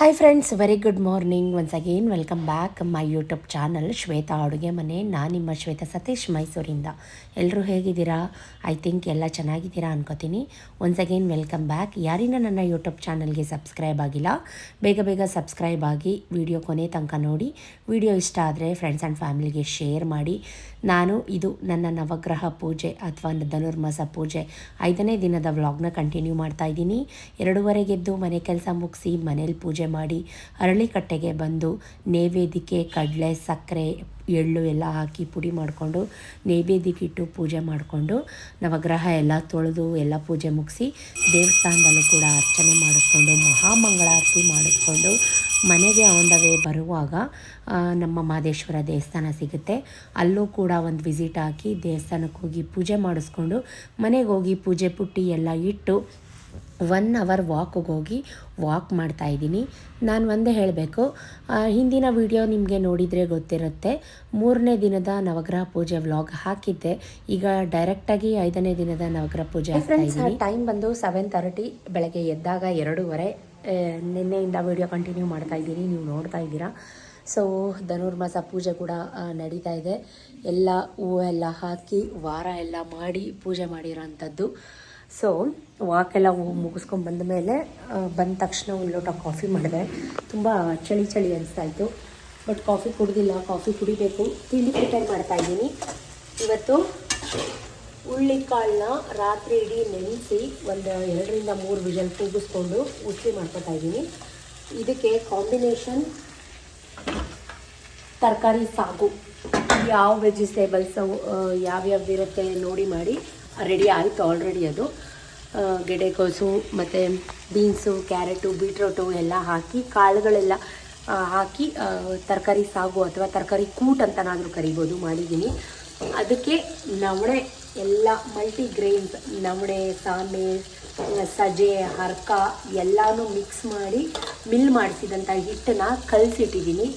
Hi friends very good morning once again welcome back my YouTube channel Shweta ಅಡುಗೆ ಮನೆ ನಾನು ನಿಮ್ಮ ಶ್ವೇತಾ ಸತೀಶ್ ಮೈಸೂರಿಂದ. ಎಲ್ಲರೂ ಹೇಗಿದ್ದೀರಾ? ಐ ಥಿಂಕ್ ಎಲ್ಲ ಚೆನ್ನಾಗಿದ್ದೀರಾ ಅನ್ಕೋತೀನಿ. ಒನ್ಸ್ ಅಗೇನ್ ವೆಲ್ಕಮ್ ಬ್ಯಾಕ್ ಯಾರಿನ ನನ್ನ ಯೂಟ್ಯೂಬ್ ಚಾನಲ್ಗೆ ಸಬ್ಸ್ಕ್ರೈಬ್ ಆಗಿಲ್ಲ, ಬೇಗ ಬೇಗ ಸಬ್ಸ್ಕ್ರೈಬ್ ಆಗಿ ವಿಡಿಯೋ ಕೊನೆ ತನಕ ನೋಡಿ. ವಿಡಿಯೋ ಇಷ್ಟ ಆದರೆ ಫ್ರೆಂಡ್ಸ್ ಆ್ಯಂಡ್ ಫ್ಯಾಮಿಲಿಗೆ ಶೇರ್ ಮಾಡಿ. ನಾನು, ಇದು ನನ್ನ ನವಗ್ರಹ ಪೂಜೆ ಅಥವಾ ಧನುರ್ಮಾಸ ಪೂಜೆ. ಐದನೇ ದಿನದ ವ್ಲಾಗ್ನ ಕಂಟಿನ್ಯೂ ಮಾಡ್ತಾ ಇದ್ದೀನಿ. ಎರಡೂವರೆಗೆದ್ದು ಮನೆ ಕೆಲಸ ಮುಗಿಸಿ ಮನೇಲಿ ಪೂಜೆ ಮಾಡಿ, ಅರಳಿಕಟ್ಟೆಗೆ ಬಂದು, ನೈವೇದ್ಯಕ್ಕೆ ಕಡಲೆ, ಸಕ್ಕರೆ ಎಳ್ಳು ಎಲ್ಲ ಹಾಕಿ ಪುಡಿ ಮಾಡಿಕೊಂಡು ನೈವೇದ್ಯಕ್ಕೆ ಇಟ್ಟು ಪೂಜೆ ಮಾಡಿಕೊಂಡು ನವಗ್ರಹ ಎಲ್ಲ ತೊಳೆದು ಎಲ್ಲ ಪೂಜೆ ಮುಗಿಸಿ ದೇವಸ್ಥಾನದಲ್ಲೂ ಕೂಡ ಅರ್ಚನೆ ಮಾಡಿಸ್ಕೊಂಡು ಮಹಾಮಂಗಳಾರತಿ ಮಾಡಿಸ್ಕೊಂಡು ಮನೆಗೆ ಆನ್ ವೇ ಬರುವಾಗ ನಮ್ಮ ಮಾದೇಶ್ವರ ದೇವಸ್ಥಾನ ಸಿಗುತ್ತೆ. ಅಲ್ಲೂ ಕೂಡ ಒಂದು ವಿಸಿಟ್ ಹಾಕಿ ದೇವಸ್ಥಾನಕ್ಕೆ ಹೋಗಿ ಪೂಜೆ ಮಾಡಿಸ್ಕೊಂಡು ಮನೆಗೆ ಹೋಗಿ ಪೂಜೆ ಪುಟ್ಟಿ ಎಲ್ಲ ಇಟ್ಟು ಒನ್ ಅವರ್ ವಾಕ್ಗೆ ಹೋಗಿ ವಾಕ್ ಮಾಡ್ತಾ ಇದ್ದೀನಿ. ನಾನು ಒಂದೇ ಹೇಳಬೇಕು ಹಿಂದಿನ ವಿಡಿಯೋ ನಿಮಗೆ ನೋಡಿದರೆ ಗೊತ್ತಿರುತ್ತೆ. ಮೂರನೇ ದಿನದ ನವಗ್ರಹ ಪೂಜೆ ವ್ಲಾಗ್ ಹಾಕಿದ್ದೆ. ಈಗ ಡೈರೆಕ್ಟಾಗಿ ಐದನೇ ದಿನದ ನವಗ್ರಹ ಪೂಜೆ ಟೈಮ್ ಬಂದು ಸೆವೆನ್ ತರ್ಟಿ ಬೆಳಗ್ಗೆ ಎದ್ದಾಗ ಎರಡೂವರೆ ನಿನ್ನೆಯಿಂದ ವಿಡಿಯೋ ಕಂಟಿನ್ಯೂ ಮಾಡ್ತಾ ಇದ್ದೀನಿ ನೀವು ನೋಡ್ತಾ ಇದ್ದೀರಾ. ಸೊ ಧನುರ್ಮಾಸ ಪೂಜೆ ಕೂಡ ನಡೀತಾ ಇದೆ. ಎಲ್ಲ ಹೂವು ಎಲ್ಲ ಹಾಕಿ ವಾರ ಎಲ್ಲ ಮಾಡಿ ಪೂಜೆ ಮಾಡಿರೋಂಥದ್ದು. ಸೊ ವಾಕೆಲ್ಲ ಮುಗಿಸ್ಕೊಂಡು ಬಂದ ಮೇಲೆ ಬಂದ ತಕ್ಷಣ ಒಂದು ಲೋಟ ಕಾಫಿ ಮಾಡಿದೆ. ತುಂಬ ಚಳಿ ಚಳಿ ಅನಿಸ್ತಾ ಇತ್ತು. ಬಟ್ ಕಾಫಿ ಕುಡ್ದಿಲ್ಲ, ಕಾಫಿ ಕುಡಿಬೇಕು. ತಿಂಡಿ ಪ್ರಿಪೇರ್ ಮಾಡ್ತಾ ಇದ್ದೀನಿ. ಇವತ್ತು ಹುಳ್ಳಿಕಾಳನ್ನ ರಾತ್ರಿ ಇಡೀ ನೆನೆಸಿ ಒಂದು ಎರಡರಿಂದ ಮೂರು ವಿಜಲ್ ಕೂಗಿಸ್ಕೊಂಡು ಉಸ್ಲಿ ಮಾಡ್ಕೊತಾ ಇದ್ದೀನಿ. ಇದಕ್ಕೆ ಕಾಂಬಿನೇಷನ್ ತರಕಾರಿ ಸಾಗು. ಯಾವ ವೆಜಿಟೇಬಲ್ಸು ಯಾವ್ಯಾವ್ದು ಇರುತ್ತೆ ನೋಡಿ ಮಾಡಿ. ರೆಡಿ ಆಯಿತು ಆಲ್ರೆಡಿ ಅದು. ಆ, ಗೆಡ್ಡೆಕೋಸು ಮತ್ತು ಬೀನ್ಸು ಕ್ಯಾರೆಟು ಬೀಟ್ರೋಟು ಎಲ್ಲ ಹಾಕಿ ಕಾಳುಗಳೆಲ್ಲ ಹಾಕಿ ತರಕಾರಿ ಸಾಗು ಅಥವಾ ತರಕಾರಿ ಕೂಟ್ ಅಂತನಾದರೂ ಕರಿಬೋದು ಮಾಡಿದ್ದೀನಿ. ಅದಕ್ಕೆ ನವಣೆ ಎಲ್ಲ ಮಲ್ಟಿ ಗ್ರೇನ್ಸ್ ನವಣೆ ಸಾಮೆ ಸಜೆ ಹರ್ಕ ಎಲ್ಲನೂ ಮಿಕ್ಸ್ ಮಾಡಿ ಮಿಲ್ ಮಾಡಿಸಿದಂಥ ಹಿಟ್ಟನ್ನ ಕಲಸಿಟ್ಟಿದ್ದೀನಿ.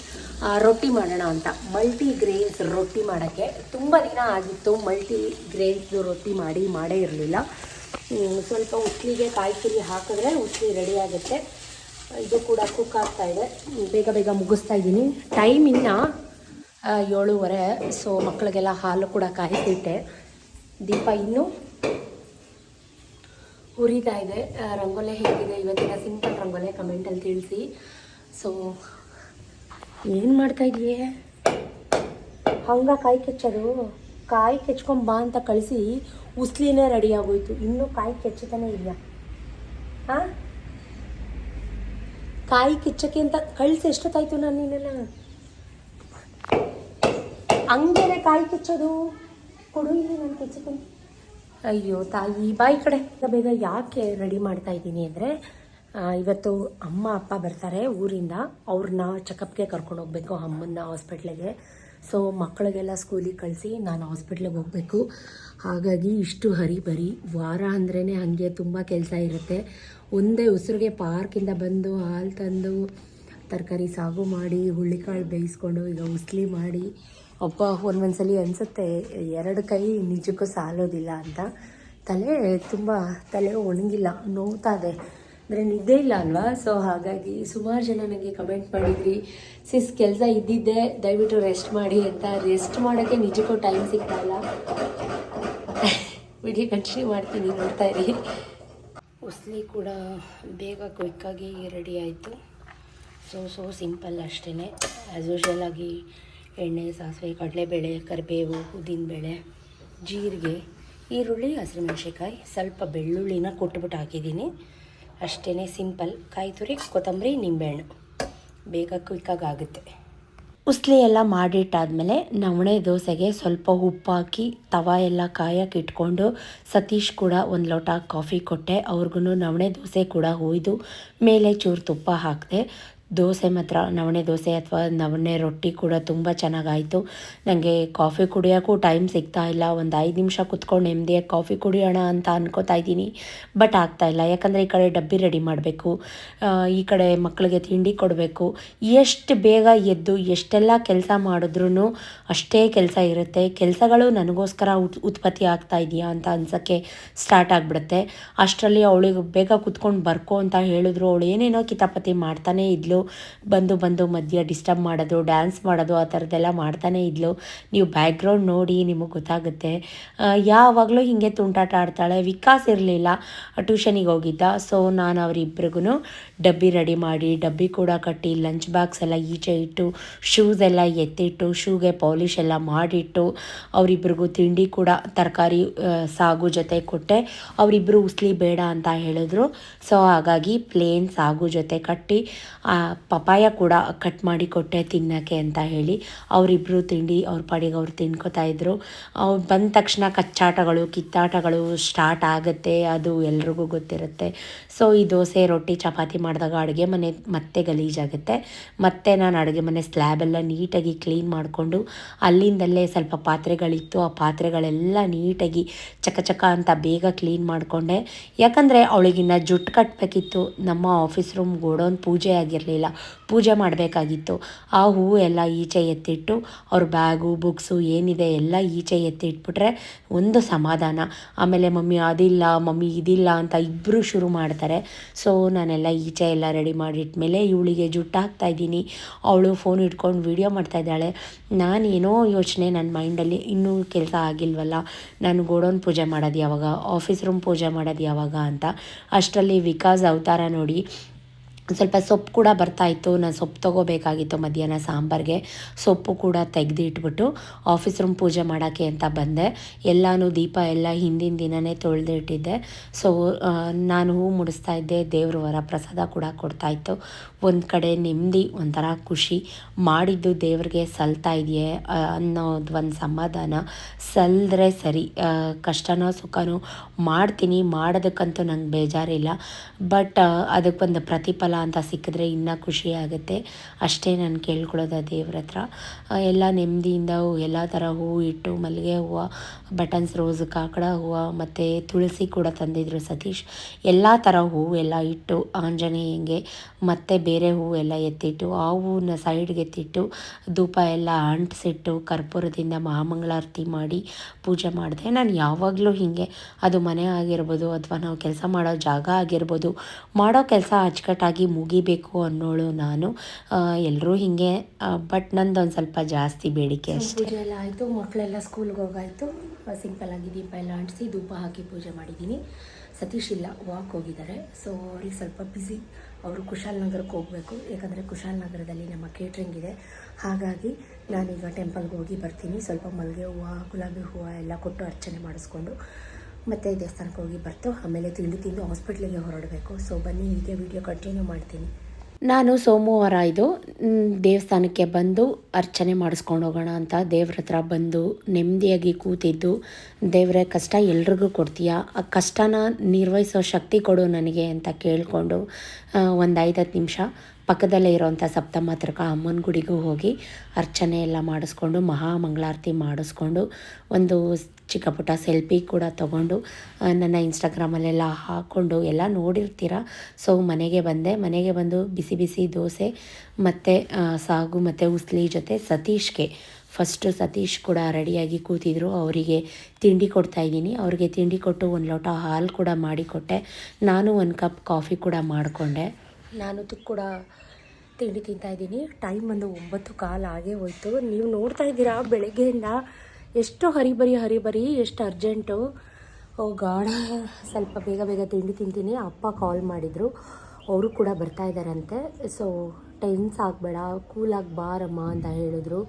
ರೊಟ್ಟಿ ಮಾಡೋಣ ಅಂತ. ಮಲ್ಟಿ ಗ್ರೇನ್ಸ್ ರೊಟ್ಟಿ ಮಾಡೋಕ್ಕೆ ತುಂಬ ದಿನ ಆಗಿತ್ತು. ಮಲ್ಟಿ ಗ್ರೇನ್ಸ್ ರೊಟ್ಟಿ ಮಾಡಿ ಮಾಡೇ ಇರಲಿಲ್ಲ. ಸ್ವಲ್ಪ ಉಸ್ಲಿಗೆ ಕಾಯಿ ತುರಿ ಹಾಕಿದ್ರೆ ಉಸ್ಲಿ ರೆಡಿ ಆಗುತ್ತೆ. ಇದು ಕೂಡ ಕುಕ್ ಆಗ್ತಾ ಇದೆ. ಬೇಗ ಬೇಗ ಮುಗಿಸ್ತಾ ಇದ್ದೀನಿ. ಟೈಮ್ ಇನ್ನ ಏಳುವರೆ. ಸೊ ಮಕ್ಕಳಿಗೆಲ್ಲ ಹಾಲು ಕೂಡ ಕಾಯಿಸಿಟ್ಟೆ. ದೀಪ ಇನ್ನೂ ಉರಿತಾ ಇದೆ. ರಂಗೋಲೆ ಹೇಗಿದೆ? ಇವತ್ತಿನ ಸಿಂಪಲ್ ರಂಗೋಲೆ ಕಮೆಂಟಲ್ಲಿ ತಿಳಿಸಿ. ಸೊ ಏನು ಮಾಡ್ತಾ ಇದೆಯೇ ಹಂಗ ಕಾಯಿ ಕೆಚ್ಚೋದು? ಕಾಯಿ ಕೆಚ್ಕೊಂಬಾ ಅಂತ ಕಳಿಸಿ. ಉಸ್ಲಿನೇ ರೆಡಿ ಆಗೋಯ್ತು. ಇನ್ನೂ ಕಾಯಿ ಕೆಚ್ಚತಾನೆ ಇಲ್ಲ. ಹಾಂ? ಕಾಯಿ ಕೆಚ್ಚಕ್ಕೆ ಅಂತ ಕಳ್ಸಿ ಎಷ್ಟೊತ್ತಾಯ್ತು ನಾನು ನೀನೆಲ್ಲ ಹಂಗೇನೆ ಕಾಯಿ ಕೆಚ್ಚೋದು. ಕೊಡು ಇಲ್ಲಿ ನಾನು ಕೆಚ್ಚತೀನಿ ಅಯ್ಯೋ ತಾಯಿ, ಬಾಯಿ ಕಡೆ. ಬೇಗ ಬೇಗ ಯಾಕೆ ರೆಡಿ ಮಾಡ್ತಾ ಇದ್ದೀನಿ ಅಂದರೆ ಇವತ್ತು ಅಮ್ಮ, ಅಪ್ಪ ಬರ್ತಾರೆ ಊರಿಂದ. ಅವ್ರನ್ನ ಚೆಕಪ್ಗೆ ಕರ್ಕೊಂಡು ಹೋಗ್ಬೇಕು, ಅಮ್ಮನ್ನ ಹಾಸ್ಪಿಟ್ಲಿಗೆ ಸೊ ಮಕ್ಕಳಿಗೆಲ್ಲ ಸ್ಕೂಲಿಗೆ ಕಳಿಸಿ ನಾನು ಹಾಸ್ಪಿಟ್ಲಿಗೆ ಹೋಗಬೇಕು. ಹಾಗಾಗಿ ಇಷ್ಟು ಹರಿಬರಿ ವಾರ ಅಂದ್ರೇ ಹಾಗೆ ತುಂಬ ಕೆಲಸ ಇರುತ್ತೆ. ಒಂದೇ ಉಸಿರಿಗೆ ಪಾರ್ಕಿಂದ ಬಂದು ಹಾಲು ತಂದು ತರಕಾರಿ ಸಾಗು ಮಾಡಿ ಹುಳ್ಳಿಕಾಳು ಬೇಯಿಸ್ಕೊಂಡು ಈಗ ಉಸ್ಲಿ ಮಾಡಿ. ಅಪ್ಪ ಒಂದೊಂದ್ಸಲಿ ಅನಿಸುತ್ತೆ, ಎರಡು ಕೈ ನಿಜಕ್ಕೂ ಸಾಲೋದಿಲ್ಲ ಅಂತ. ತಲೆ ತುಂಬ, ತಲೆ ಒಣಗಿಲ್ಲ, ನೋವ್ತಾ ಅಂದರೆ ನಿದ್ದೆ ಇಲ್ಲ ಅಲ್ವಾ? ಸೊ ಹಾಗಾಗಿ ಸುಮಾರು ಜನ ನನಗೆ ಕಮೆಂಟ್ ಮಾಡಿದ್ರಿ ಸಿಸ್ ಕೆಲಸ ಇದ್ದಿದ್ದೆ, ದಯವಿಟ್ಟು ರೆಸ್ಟ್ ಮಾಡಿ ಅಂತ. ರೆಸ್ಟ್ ಮಾಡೋಕ್ಕೆ ನಿಜಕ್ಕೂ ಟೈಮ್ ಸಿಗ್ತಾಯಿಲ್ಲ ವಿಡಿಯೋ ಕಂಟಿನ್ಯೂ ಮಾಡ್ತೀನಿ, ನೋಡ್ತಾ ಇರಿ. ಉಸ್ಲಿ ಕೂಡ ಬೇಗ ಕ್ವಿಕ್ಕಾಗಿ ರೆಡಿ ಆಯಿತು. ಸೊ ಸೊ ಸಿಂಪಲ್ ಅಷ್ಟೇ ಆ್ಯಸ್ ಯೂಶ್ವಲ್ ಆಗಿ ಎಣ್ಣೆ, ಸಾಸಿವೆ, ಕಡಲೆಬೇಳೆ, ಕರಿಬೇವು ಉದ್ದಿನಬೇಳೆ ಜೀರಿಗೆ, ಈರುಳ್ಳಿ ಹಸಿರುಮೆಣ್ಸಿಕಾಯಿ ಸ್ವಲ್ಪ ಬೆಳ್ಳುಳ್ಳಿನ ಕೊಟ್ಬಿಟ್ಟು ಹಾಕಿದ್ದೀನಿ. ಅಷ್ಟೇ ಸಿಂಪಲ್. ಕಾಯಿ ತುರಿ ಕೊತ್ತಂಬರಿ, ನಿಂಬೆಹಣ್ಣು. ಬೇಗ ಕ್ವಿಕ್ಕಾಗಿ ಆಗುತ್ತೆ. ಉಸ್ಲಿ ಎಲ್ಲ ಮಾಡಿಟ್ಟಾದಮೇಲೆ ನವಣೆ ದೋಸೆಗೆ ಸ್ವಲ್ಪ ಉಪ್ಪು ಹಾಕಿ, ತವ ಎಲ್ಲ ಕಾಯಕ್ಕೆ ಇಟ್ಕೊಂಡು ಸತೀಶ್ ಕೂಡ ಒಂದು ಲೋಟ ಕಾಫಿ ಕೊಟ್ಟೆ. ಅವ್ರಿಗೂ ನವಣೆ ದೋಸೆ ಕೂಡ ಹೋಯ್ದು, ಮೇಲೆ ಚೂರು ತುಪ್ಪ ಹಾಕಿದೆ ದೋಸೆ ಮಾತ್ರ, ನವಣೆ ದೋಸೆ ಅಥವಾ ನವಣೆ ರೊಟ್ಟಿ ಕೂಡ ತುಂಬ ಚೆನ್ನಾಗಾಯಿತು. ನನಗೆ ಕಾಫಿ ಕುಡಿಯೋಕ್ಕೂ ಟೈಮ್ ಸಿಗ್ತಾ ಇಲ್ಲ. ಒಂದು ಐದು ನಿಮಿಷ ಕುತ್ಕೊಂಡು ನೆಮ್ಮದಿಯಾಗಿ ಕಾಫಿ ಕುಡಿಯೋಣ ಅಂತ ಅನ್ಕೋತಾ ಇದ್ದೀನಿ. ಬಟ್ ಆಗ್ತಾ ಇಲ್ಲ. ಯಾಕಂದರೆ ಈ ಕಡೆ ಡಬ್ಬಿ ರೆಡಿ ಮಾಡಬೇಕು. ಈ ಕಡೆ ಮಕ್ಕಳಿಗೆ ತಿಂಡಿ ಕೊಡಬೇಕು. ಎಷ್ಟು ಬೇಗ ಎದ್ದು ಎಷ್ಟೆಲ್ಲ ಕೆಲಸ ಮಾಡಿದ್ರೂ ಅಷ್ಟೇ ಕೆಲಸ ಇರುತ್ತೆ. ಕೆಲಸಗಳು ನನಗೋಸ್ಕರ ಉತ್, ಉತ್ಪತ್ತಿ ಆಗ್ತಾ ಇದೆಯಾ ಅಂತ ಅನ್ಸೋಕ್ಕೆ ಸ್ಟಾರ್ಟ್ ಆಗಿಬಿಡುತ್ತೆ. ಅಷ್ಟರಲ್ಲಿ ಅವಳಿಗೆ ಬೇಗ ಕುತ್ಕೊಂಡು ಬರ್ಕೋ ಅಂತ ಹೇಳಿದ್ರು. ಅವಳು ಏನೇನೋ ಕಿತಾಪತಿ ಮಾಡ್ತಾನೇ ಇದ್ಲು. ಬಂದು ಬಂದು ಮಧ್ಯ ಡಿಸ್ಟರ್ಬ್ ಮಾಡೋದು ಡ್ಯಾನ್ಸ್ ಮಾಡೋದು ಆ ಥರದ್ದೆಲ್ಲ ಮಾಡ್ತಾನೇ ಇದ್ಲು. ನೀವು ಬ್ಯಾಕ್ಗ್ರೌಂಡ್ ನೋಡಿ ನಿಮಗೆ ಗೊತ್ತಾಗುತ್ತೆ. ಯಾವಾಗಲೂ ಹೀಗೆ ತುಂಟಾಟ ಆಡ್ತಾಳೆ. ವಿಕಾಸ್ ಇರಲಿಲ್ಲ ಟ್ಯೂಷನಿಗೆ ಹೋಗಿದ್ದ. ಸೊ ನಾನು ಅವರಿಬ್ರಿಗೂ ಡಬ್ಬಿ ರೆಡಿ ಮಾಡಿ ಡಬ್ಬಿ ಕೂಡ ಕಟ್ಟಿ ಲಂಚ್ ಬಾಕ್ಸ್ ಎಲ್ಲ ಈಚೆ ಇಟ್ಟು ಶೂಸ್ ಎಲ್ಲ ಎತ್ತಿಟ್ಟು ಶೂಗೆ ಪಾಲಿಷ್ ಎಲ್ಲ ಮಾಡಿಟ್ಟು ಅವರಿಬ್ರಿಗೂ ತಿಂಡಿ ಕೂಡ ತರಕಾರಿ ಸಾಗು ಜೊತೆ ಕೊಟ್ಟೆ. ಅವರಿಬ್ಬರು ಉಸ್ಲಿ ಬೇಡ ಅಂತ ಹೇಳಿದ್ರು. ಸೊ ಹಾಗಾಗಿ ಪ್ಲೇನ್ ಸಾಗು ಜೊತೆ ಕಟ್ಟಿ ಆ, ಪಪಾಯ ಕೂಡ ಕಟ್ ಮಾಡಿ ಕೊಟ್ಟೆ ತಿನ್ನೋಕ್ಕೆ ಅಂತ ಹೇಳಿ. ಅವರಿಬ್ಬರು ತಿಂಡಿ ಅವ್ರ ಪಾಡಿಗೆ ಅವ್ರು ತಿನ್ಕೋತಾ ಇದ್ರು. ಅವ್ರು ಬಂದ ತಕ್ಷಣ ಕಚ್ಚಾಟಗಳು ಕಿತ್ತಾಟಗಳು ಸ್ಟಾರ್ಟ್ ಆಗುತ್ತೆ ಅದು ಎಲ್ರಿಗೂ ಗೊತ್ತಿರುತ್ತೆ. ಸೊ ಈ ದೋಸೆ ರೊಟ್ಟಿ ಚಪಾತಿ ಮಾಡಿದಾಗ ಅಡುಗೆ ಮನೆ ಮತ್ತೆ ಗಲೀಜಾಗುತ್ತೆ ಮತ್ತೆ ನಾನು ಅಡುಗೆ ಮನೆ ಸ್ಲ್ಯಾಬೆಲ್ಲ ನೀಟಾಗಿ ಕ್ಲೀನ್ ಮಾಡಿಕೊಂಡು ಅಲ್ಲಿಂದಲ್ಲೇ ಸ್ವಲ್ಪ ಪಾತ್ರೆಗಳಿತ್ತು. ಆ ಪಾತ್ರೆಗಳೆಲ್ಲ ನೀಟಾಗಿ ಚಕ ಚಕ ಅಂತ ಬೇಗ ಕ್ಲೀನ್ ಮಾಡಿಕೊಂಡೆ. ಯಾಕಂದರೆ ಅವಳಿಗಿನ್ನ ಜುಟ್ಟು ಕಟ್ಟಬೇಕಿತ್ತು ನಮ್ಮ ಆಫೀಸ್ ರೂಮ್ ಗೋಡೌನ್ ಪೂಜೆ ಆಗಿರಲಿಲ್ಲ. ಪೂಜೆ ಮಾಡಬೇಕಾಗಿತ್ತು. ಆ ಹೂವು ಎಲ್ಲ ಈಚೆ ಎತ್ತಿಟ್ಟು ಅವ್ರ ಬ್ಯಾಗು, ಬುಕ್ಸು ಏನಿದೆ ಎಲ್ಲ ಈಚೆ ಎತ್ತಿಟ್ಬಿಟ್ರೆ ಒಂದು ಸಮಾಧಾನ. ಆಮೇಲೆ ಮಮ್ಮಿ, ಅದಿಲ್ಲ, ಮಮ್ಮಿ ಇದಿಲ್ಲ ಅಂತ ಇಬ್ಬರು ಶುರು ಮಾಡ್ತಾರೆ. ಸೊ ನಾನೆಲ್ಲ ಈಚೆ ಎಲ್ಲ ರೆಡಿ ಮಾಡಿಟ್ಮೇಲೆ ಇವಳಿಗೆ ಜುಟ್ಟು ಹಾಕ್ತಾ ಇದ್ದೀನಿ. ಅವಳು ಫೋನ್ ಇಟ್ಕೊಂಡು ವೀಡಿಯೋ ಮಾಡ್ತಾ ಇದ್ದಾಳೆ. ನಾನೇನೋ ಯೋಚನೆ ನನ್ನ ಮೈಂಡಲ್ಲಿ ಇನ್ನೂ ಕೆಲಸ ಆಗಿಲ್ವಲ್ಲ. ನಾನು ಗೋಡೌನ್ ಪೂಜೆ ಮಾಡೋದು ಯಾವಾಗ? ಆಫೀಸ್ ರೂಮ್ ಪೂಜೆ ಮಾಡೋದು ಯಾವಾಗ ಅಂತ. ಅಷ್ಟರಲ್ಲಿ ವಿಕಾಸ್ ಅವತಾರ ನೋಡಿ ಸ್ವಲ್ಪ ಸೊಪ್ಪು ಕೂಡ ಬರ್ತಾಯಿತ್ತು ನಾನು ಸೊಪ್ಪು ತೊಗೋಬೇಕಾಗಿತ್ತು ಮಧ್ಯಾಹ್ನ ಸಾಂಬಾರಿಗೆ. ಸೊಪ್ಪು ಕೂಡ ತೆಗೆದಿಟ್ಬಿಟ್ಟು ಆಫೀಸ್ ರೂಮ್ ಪೂಜೆ ಮಾಡೋಕ್ಕೆ ಅಂತ ಬಂದೆ. ಎಲ್ಲನೂ ದೀಪ ಎಲ್ಲ ಹಿಂದಿನ ದಿನವೇ ತೊಳೆದಿಟ್ಟಿದ್ದೆ. ಸೊ ನಾನು ಹೂ ಮುಡಿಸ್ತಾ ಇದ್ದೆ. ದೇವ್ರ ವರ ಪ್ರಸಾದ ಕೂಡ ಕೊಡ್ತಾಯಿತ್ತು ಒಂದು ಕಡೆ ನೆಮ್ಮದಿ, ಒಂಥರ ಖುಷಿ. ಮಾಡಿದ್ದು ದೇವ್ರಿಗೆ ಸಲ್ತಾ ಇದೆಯೇ ಅನ್ನೋದು ಒಂದು ಸಮಾಧಾನ. ಸಲ್ದ್ರೆ ಸರಿ ಕಷ್ಟನೋ ಸುಖನೋ ಮಾಡ್ತೀನಿ. ಮಾಡೋದಕ್ಕಂತೂ ನಂಗೆ ಬೇಜಾರಿಲ್ಲ. ಬಟ್ ಅದಕ್ಕೊಂದು ಪ್ರತಿಫಲ ಅಂತ ಸಿಕ್ಕಿದ್ರೆ ಇನ್ನೂ ಖುಷಿ ಆಗುತ್ತೆ. ಅಷ್ಟೇ ನಾನು ಕೇಳ್ಕೊಳ್ಳೋದು ದೇವ್ರ ಹತ್ರ. ಎಲ್ಲ ನೆಮ್ಮದಿಯಿಂದ ಎಲ್ಲ ಥರ ಹೂ ಇಟ್ಟು ಮಲ್ಲಿಗೆ ಹೂವು, ಬಟನ್ಸ್, ರೋಸ್, ಕಾಕಡ ಹೂವು, ಮತ್ತು ತುಳಸಿ ಕೂಡ ತಂದಿದ್ರು ಸತೀಶ್. ಎಲ್ಲ ಥರ ಹೂವು ಎಲ್ಲ ಇಟ್ಟು, ಆಂಜನೇಯಂಗೆ ಮತ್ತು ಬೇರೆ ಹೂವು ಎಲ್ಲ ಎತ್ತಿಟ್ಟು, ಆ ಹೂವನ್ನ ಸೈಡ್ಗೆ ಎತ್ತಿಟ್ಟು, ಧೂಪ ಎಲ್ಲ ಅಂಟಿಸಿಟ್ಟು, ಕರ್ಪೂರದಿಂದ ಮಹಾಮಂಗಳಾರತಿ ಮಾಡಿ ಪೂಜೆ ಮಾಡಿದೆ. ನಾನು ಯಾವಾಗಲೂ ಹೀಗೆ. ಅದು ಮನೆ ಆಗಿರ್ಬೋದು ಅಥವಾ ನಾವು ಕೆಲಸ ಮಾಡೋ ಜಾಗ ಆಗಿರ್ಬೋದು, ಮಾಡೋ ಕೆಲಸ ಅಚ್ಚುಕಟ್ಟಾಗಿ ಮುಗಿಬೇಕು ಅನ್ನೋಳು ನಾನು. ಎಲ್ಲರೂ ಹೀಗೆ ಬಟ್ ನಂದು ಒಂದು ಸ್ವಲ್ಪ ಜಾಸ್ತಿ ಬೇಡಿಕೆ ಅಷ್ಟೇ. ಪೂಜೆ ಎಲ್ಲ ಆಯಿತು. ಮಕ್ಕಳೆಲ್ಲ ಸ್ಕೂಲ್ಗೆ ಹೋಗಾಯಿತು. ಸಿಂಪಲ್ಲಾಗಿ ದೀಪ ಎಲ್ಲ ಅಂಟಿಸಿ ಧೂಪ ಹಾಕಿ ಪೂಜೆ ಮಾಡಿದ್ದೀನಿ. ಸತೀಶ್ ಇಲ್ಲ ವಾಕ್ ಹೋಗಿದ್ದಾರೆ. ಸೊ ಅವ್ರಿಗೆ ಸ್ವಲ್ಪ ಬ್ಯುಸಿ ಅವರು ಕುಶಾಲನಗರಕ್ಕೆ ಹೋಗಬೇಕು. ಯಾಕಂದರೆ ಕುಶಾಲನಗರದಲ್ಲಿ ನಮ್ಮ ಕೇಟ್ರಿಂಗ್ ಇದೆ. ಹಾಗಾಗಿ ನಾನೀಗ ಟೆಂಪಲ್ಗೆ ಹೋಗಿ ಬರ್ತೀನಿ. ಸ್ವಲ್ಪ ಮಲ್ಲಿಗೆ ಹೂವು ಗುಲಾಬಿ ಹೂವು ಎಲ್ಲ ಕೊಟ್ಟು ಅರ್ಚನೆ ಮಾಡಿಸ್ಕೊಂಡು ಮತ್ತೆ ದೇವಸ್ಥಾನಕ್ಕೆ ಹೋಗಿ ಬರ್ತು ಆಮೇಲೆ ತಿಂಡಿ ತಿಂದು ಹಾಸ್ಪಿಟ್ಲಿಗೆ ಹೊರಡಬೇಕು. ಸೊ ಬನ್ನಿ, ಹೀಗೆ ವಿಡಿಯೋ ಕಂಟಿನ್ಯೂ ಮಾಡ್ತೀನಿ. ನಾನು ಸೋಮವಾರ ಇದು. ದೇವಸ್ಥಾನಕ್ಕೆ ಬಂದು ಅರ್ಚನೆ ಮಾಡಿಸ್ಕೊಂಡು ಹೋಗೋಣ ಅಂತ ದೇವ್ರ ಹತ್ರ ಬಂದು ನೆಮ್ಮದಿಯಾಗಿ ಕೂತಿದ್ದು. ದೇವರ, ಕಷ್ಟ ಎಲ್ರಿಗೂ ಕೊಡ್ತೀಯಾ? ಆ ಕಷ್ಟನ ನಿರ್ವಹಿಸೋ ಶಕ್ತಿ ಕೊಡು ನನಗೆ ಅಂತ ಕೇಳಿಕೊಂಡು ಒಂದು ಐದು ಹತ್ತು ನಿಮಿಷ ಪಕ್ಕದಲ್ಲೇ ಇರೋವಂಥ ಸಪ್ತಮಾತ್ರಕ ಅಮ್ಮನ ಗುಡಿಗೂ ಹೋಗಿ ಅರ್ಚನೆ ಎಲ್ಲ ಮಾಡಿಸ್ಕೊಂಡು, ಮಹಾ ಮಂಗಳಾರತಿ ಮಾಡಿಸ್ಕೊಂಡು, ಒಂದು ಚಿಕ್ಕ ಪುಟ್ಟ ಸೆಲ್ಫಿ ಕೂಡ ತಗೊಂಡು ನನ್ನ ಇನ್ಸ್ಟಾಗ್ರಾಮಲ್ಲೆಲ್ಲ ಹಾಕ್ಕೊಂಡು ಎಲ್ಲ ನೋಡಿರ್ತೀರ? ಸೊ ಮನೆಗೆ ಬಂದೆ. ಮನೆಗೆ ಬಂದು ಬಿಸಿ ಬಿಸಿ ದೋಸೆ ಮತ್ತು ಸಾಗು ಮತ್ತು ಉಸ್ಲಿ ಜೊತೆ ಸತೀಶ್ಗೆ. ಫಸ್ಟು ಸತೀಶ್ ಕೂಡ ರೆಡಿಯಾಗಿ ಕೂತಿದ್ರು. ಅವರಿಗೆ ತಿಂಡಿ ಕೊಡ್ತಾ ಇದ್ದೀನಿ. ಅವ್ರಿಗೆ ತಿಂಡಿ ಕೊಟ್ಟು ಒಂದು ಲೋಟ ಹಾಲು ಕೂಡ ಮಾಡಿಕೊಟ್ಟೆ ನಾನು ಒಂದು ಕಪ್ ಕಾಫಿ ಕೂಡ ಮಾಡಿಕೊಂಡೆ. ನಾನು ಕೂಡ ತಿಂಡಿ ತಿಂತಾಯಿದ್ದೀನಿ ಟೈಮ್ ಬಂದು ಒಂಬತ್ತು ಕಾಲು ಆಗೇ ಹೋಯಿತು. ನೀವು ನೋಡ್ತಾ ಇದ್ದೀರಾ ಬೆಳಗ್ಗೆಯಿಂದ? ಎಷ್ಟು ಹರಿಬರಿ ಹರಿಬರಿ, ಎಷ್ಟು ಅರ್ಜೆಂಟು. ಓ, ಗಾಢ. ಸ್ವಲ್ಪ ಬೇಗ ಬೇಗ ತಿಂಡಿ ತಿಂತೀನಿ. ಅಪ್ಪ ಕಾಲ್ ಮಾಡಿದರು. ಅವರು ಕೂಡ ಬರ್ತಾ ಇದ್ದಾರಂತೆ. ಸೊ ಟೆನ್ಸ್ ಆಗಬೇಡ ಕೂಲಾಗಿ ಬಾರಮ್ಮ ಅಂತ ಹೇಳಿದ್ರು.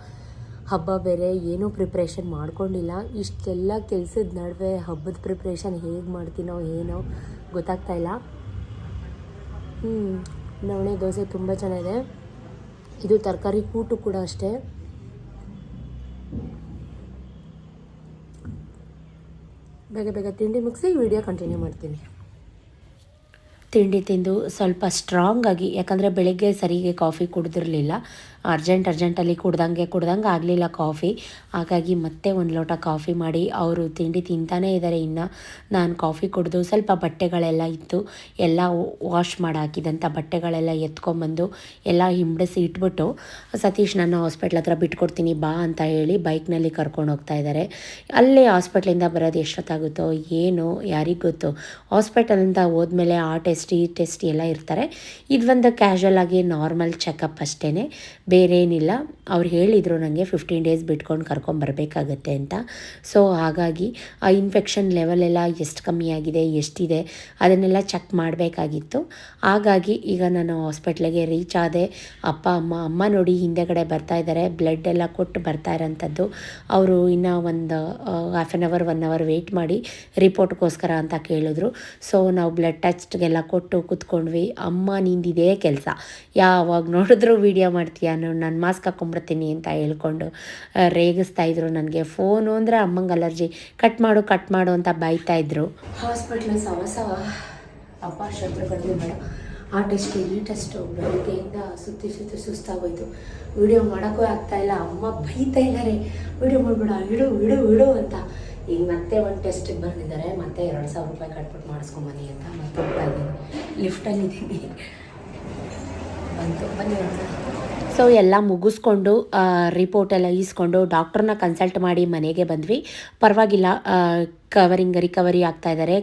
ಹಬ್ಬ ಬೇರೆ, ಏನೂ ಪ್ರಿಪ್ರೇಷನ್ ಮಾಡ್ಕೊಂಡಿಲ್ಲ. ಇಷ್ಟೆಲ್ಲ ಕೆಲಸದ ನಡುವೆ ಹಬ್ಬದ ಪ್ರಿಪ್ರೇಷನ್ ಹೇಗೆ ಮಾಡ್ತೀನೋ, ಏನೋ ಗೊತ್ತಾಗ್ತಾ ಇಲ್ಲ. ಹ್ಞೂ ನವಣೆ ದೋಸೆ ತುಂಬ ಚೆನ್ನಾಗಿದೆ. ಇದು ತರಕಾರಿ ಕೂಟು ಕೂಡ ಅಷ್ಟೇ. ಬೇಗ ಬೇಗ ತಿಂಡಿ ಮುಗಿಸಿ ವಿಡಿಯೋ ಕಂಟಿನ್ಯೂ ಮಾಡ್ತೀನಿ. ತಿಂಡಿ ತಿಂದು ಸ್ವಲ್ಪ ಸ್ಟ್ರಾಂಗ್ ಆಗಿ, ಯಾಕಂದರೆ ಬೆಳಗ್ಗೆ ಸರಿಗೆ ಕಾಫಿ ಕುಡಿದಿರಲಿಲ್ಲ. ಅರ್ಜೆಂಟ್ ಅರ್ಜೆಂಟಲ್ಲಿ ಕುಡ್ದಂಗೆ ಕುಡ್ದಂಗೆ ಆಗಲಿಲ್ಲ ಕಾಫಿ ಹಾಗಾಗಿ ಮತ್ತೆ ಒಂದು ಲೋಟ ಕಾಫಿ ಮಾಡಿ, ಅವರು ತಿಂಡಿ ತಿಂತಾನೇ ಇದ್ದಾರೆ ಇನ್ನು ನಾನು ಕಾಫಿ ಕುಡಿದು ಸ್ವಲ್ಪ ಬಟ್ಟೆಗಳೆಲ್ಲ ಇತ್ತು, ಎಲ್ಲ ವಾಶ್ ಮಾಡಿ ಹಾಕಿದಂಥ ಬಟ್ಟೆಗಳೆಲ್ಲ ಎತ್ಕೊಂಬಂದು ಎಲ್ಲ ಹಿಂಬಡಿಸಿ ಇಟ್ಬಿಟ್ಟು, ಸತೀಶ್ ನನ್ನ ಹಾಸ್ಪಿಟ್ಲ್ ಹತ್ರ ಬಿಟ್ಕೊಡ್ತೀನಿ, ಬಾ ಅಂತ ಹೇಳಿ ಬೈಕ್ನಲ್ಲಿ ಕರ್ಕೊಂಡು ಹೋಗ್ತಾ ಇದ್ದಾರೆ ಅಲ್ಲೇ ಹಾಸ್ಪಿಟ್ಲಿಂದ ಬರೋದು ಎಷ್ಟೊತ್ತಾಗುತ್ತೋ ಏನು ಯಾರಿಗೆ ಗೊತ್ತು. ಹಾಸ್ಪಿಟಲಿಂದ ಹೋದ್ಮೇಲೆ ಆ ಟೆಸ್ಟ್ ಈ ಟೆಸ್ಟ್ ಎಲ್ಲ ಇರ್ತಾರೆ. ಇದೊಂದು ಕ್ಯಾಶುವಲ್ ಆಗಿ ನಾರ್ಮಲ್ ಚೆಕಪ್ ಅಷ್ಟೇ ಬೇರೆ ಏನಿಲ್ಲ ಅವ್ರು ಹೇಳಿದರು ನನಗೆ ಫಿಫ್ಟೀನ್ ಡೇಸ್ ಬಿಟ್ಕೊಂಡು ಕರ್ಕೊಂಬರ್ಬೇಕಾಗತ್ತೆ ಅಂತ. ಸೊ ಹಾಗಾಗಿ ಆ ಇನ್ಫೆಕ್ಷನ್ ಲೆವೆಲ್ ಎಲ್ಲ ಎಷ್ಟು ಕಮ್ಮಿ ಆಗಿದೆ, ಎಷ್ಟಿದೆ, ಅದನ್ನೆಲ್ಲ ಚೆಕ್ ಮಾಡಬೇಕಾಗಿತ್ತು. ಹಾಗಾಗಿ ಈಗ ನಾನು ಹಾಸ್ಪಿಟ್ಲಿಗೆ ರೀಚ್ ಆದೆ. ಅಪ್ಪ, ಅಮ್ಮ ಅಮ್ಮ ನೋಡಿ ಹಿಂದೆಗಡೆ ಬರ್ತಾ ಇದ್ದಾರೆ. ಬ್ಲಡ್ ಎಲ್ಲ ಕೊಟ್ಟು ಬರ್ತಾ ಇರೋಂಥದ್ದು. ಅವರು ಇನ್ನು ಒಂದು half an hour one hour wait ಮಾಡಿ ರಿಪೋರ್ಟ್ಗೋಸ್ಕರ ಅಂತ ಕೇಳಿದ್ರು. ಸೊ ನಾವು ಬ್ಲಡ್ ಟೆಸ್ಟ್ಗೆಲ್ಲ ಕೊಟ್ಟು ಕೂತ್ಕೊಂಡ್ವಿ. ಅಮ್ಮ ನಿಂದಿದೆ ಕೆಲಸ. ಯಾವಾಗ ನೋಡಿದ್ರು ವೀಡಿಯೋ ಮಾಡ್ತೀಯ ನಾನು ನಾನು ಮಾಸ್ಕ್ ಹಾಕೊಂಡ್ಬಿಡ್ತೀನಿ ಅಂತ ಹೇಳ್ಕೊಂಡು ರೇಗಿಸ್ತಾ ಇದ್ರು ನನಗೆ. ಫೋನು ಅಂದರೆ ಅಮ್ಮಂಗೆ ಅಲರ್ಜಿ. ಕಟ್ ಮಾಡು ಕಟ್ ಮಾಡು ಅಂತ ಬೈತಾ ಇದ್ರು. ಹಾಸ್ಪಿಟ್ಲ್ ಸವಸ ಅಪ್ಪ ಶತ್ರುಗಳಿಗೆ ಬೇಡ. ಆ ಟೆಸ್ಟು ಈ ಟೆಸ್ಟು ಬೆಳಗ್ಗೆಯಿಂದ ಸುತ್ತಿ ಸುತ್ತಿ ಸುಸ್ತಾಗೋಯ್ತು. ವಿಡಿಯೋ ಮಾಡೋಕ್ಕೂ ಇಲ್ಲ. ಅಮ್ಮ ಬೈತಾ ಇದ್ದಾರೆ ವಿಡಿಯೋ ಮಾಡಿಬಿಡ, ಇಡು ಇಡು ಇಡು ಅಂತ. ಈಗ ಮತ್ತೆ ಒಂದು ಟೆಸ್ಟಿಗೆ ಬಂದಿದ್ದಾರೆ. ಮತ್ತೆ ಎರಡು ಸಾವಿರ ರೂಪಾಯಿ ಕಟ್ಬಿಟ್ಟು ಮಾಡಿಸ್ಕೊಂಬನ್ನಿ ಅಂತ ಮತ್ತೆ ಹೋಗ್ತಾ ಇದ್ದೀನಿ ಲಿಫ್ಟಲ್ಲಿದ್ದೀನಿ ಬಂತು. ಬನ್ನಿ ಸೊ ಎಲ್ಲ ಮುಗಿಸ್ಕೊಂಡು ರಿಪೋರ್ಟ್ ಎಲ್ಲ ಈಸ್ಕೊಂಡು ಡಾಕ್ಟ್ರನ್ನ ಕನ್ಸಲ್ಟ್ ಮಾಡಿ ಮನೆಗೆ ಬಂದ್ವಿ. ಪರವಾಗಿಲ್ಲ ಕವರಿಂಗ್ ರಿಕವರಿ ಆಗ್ತಾ ಇದ್ದಾರೆ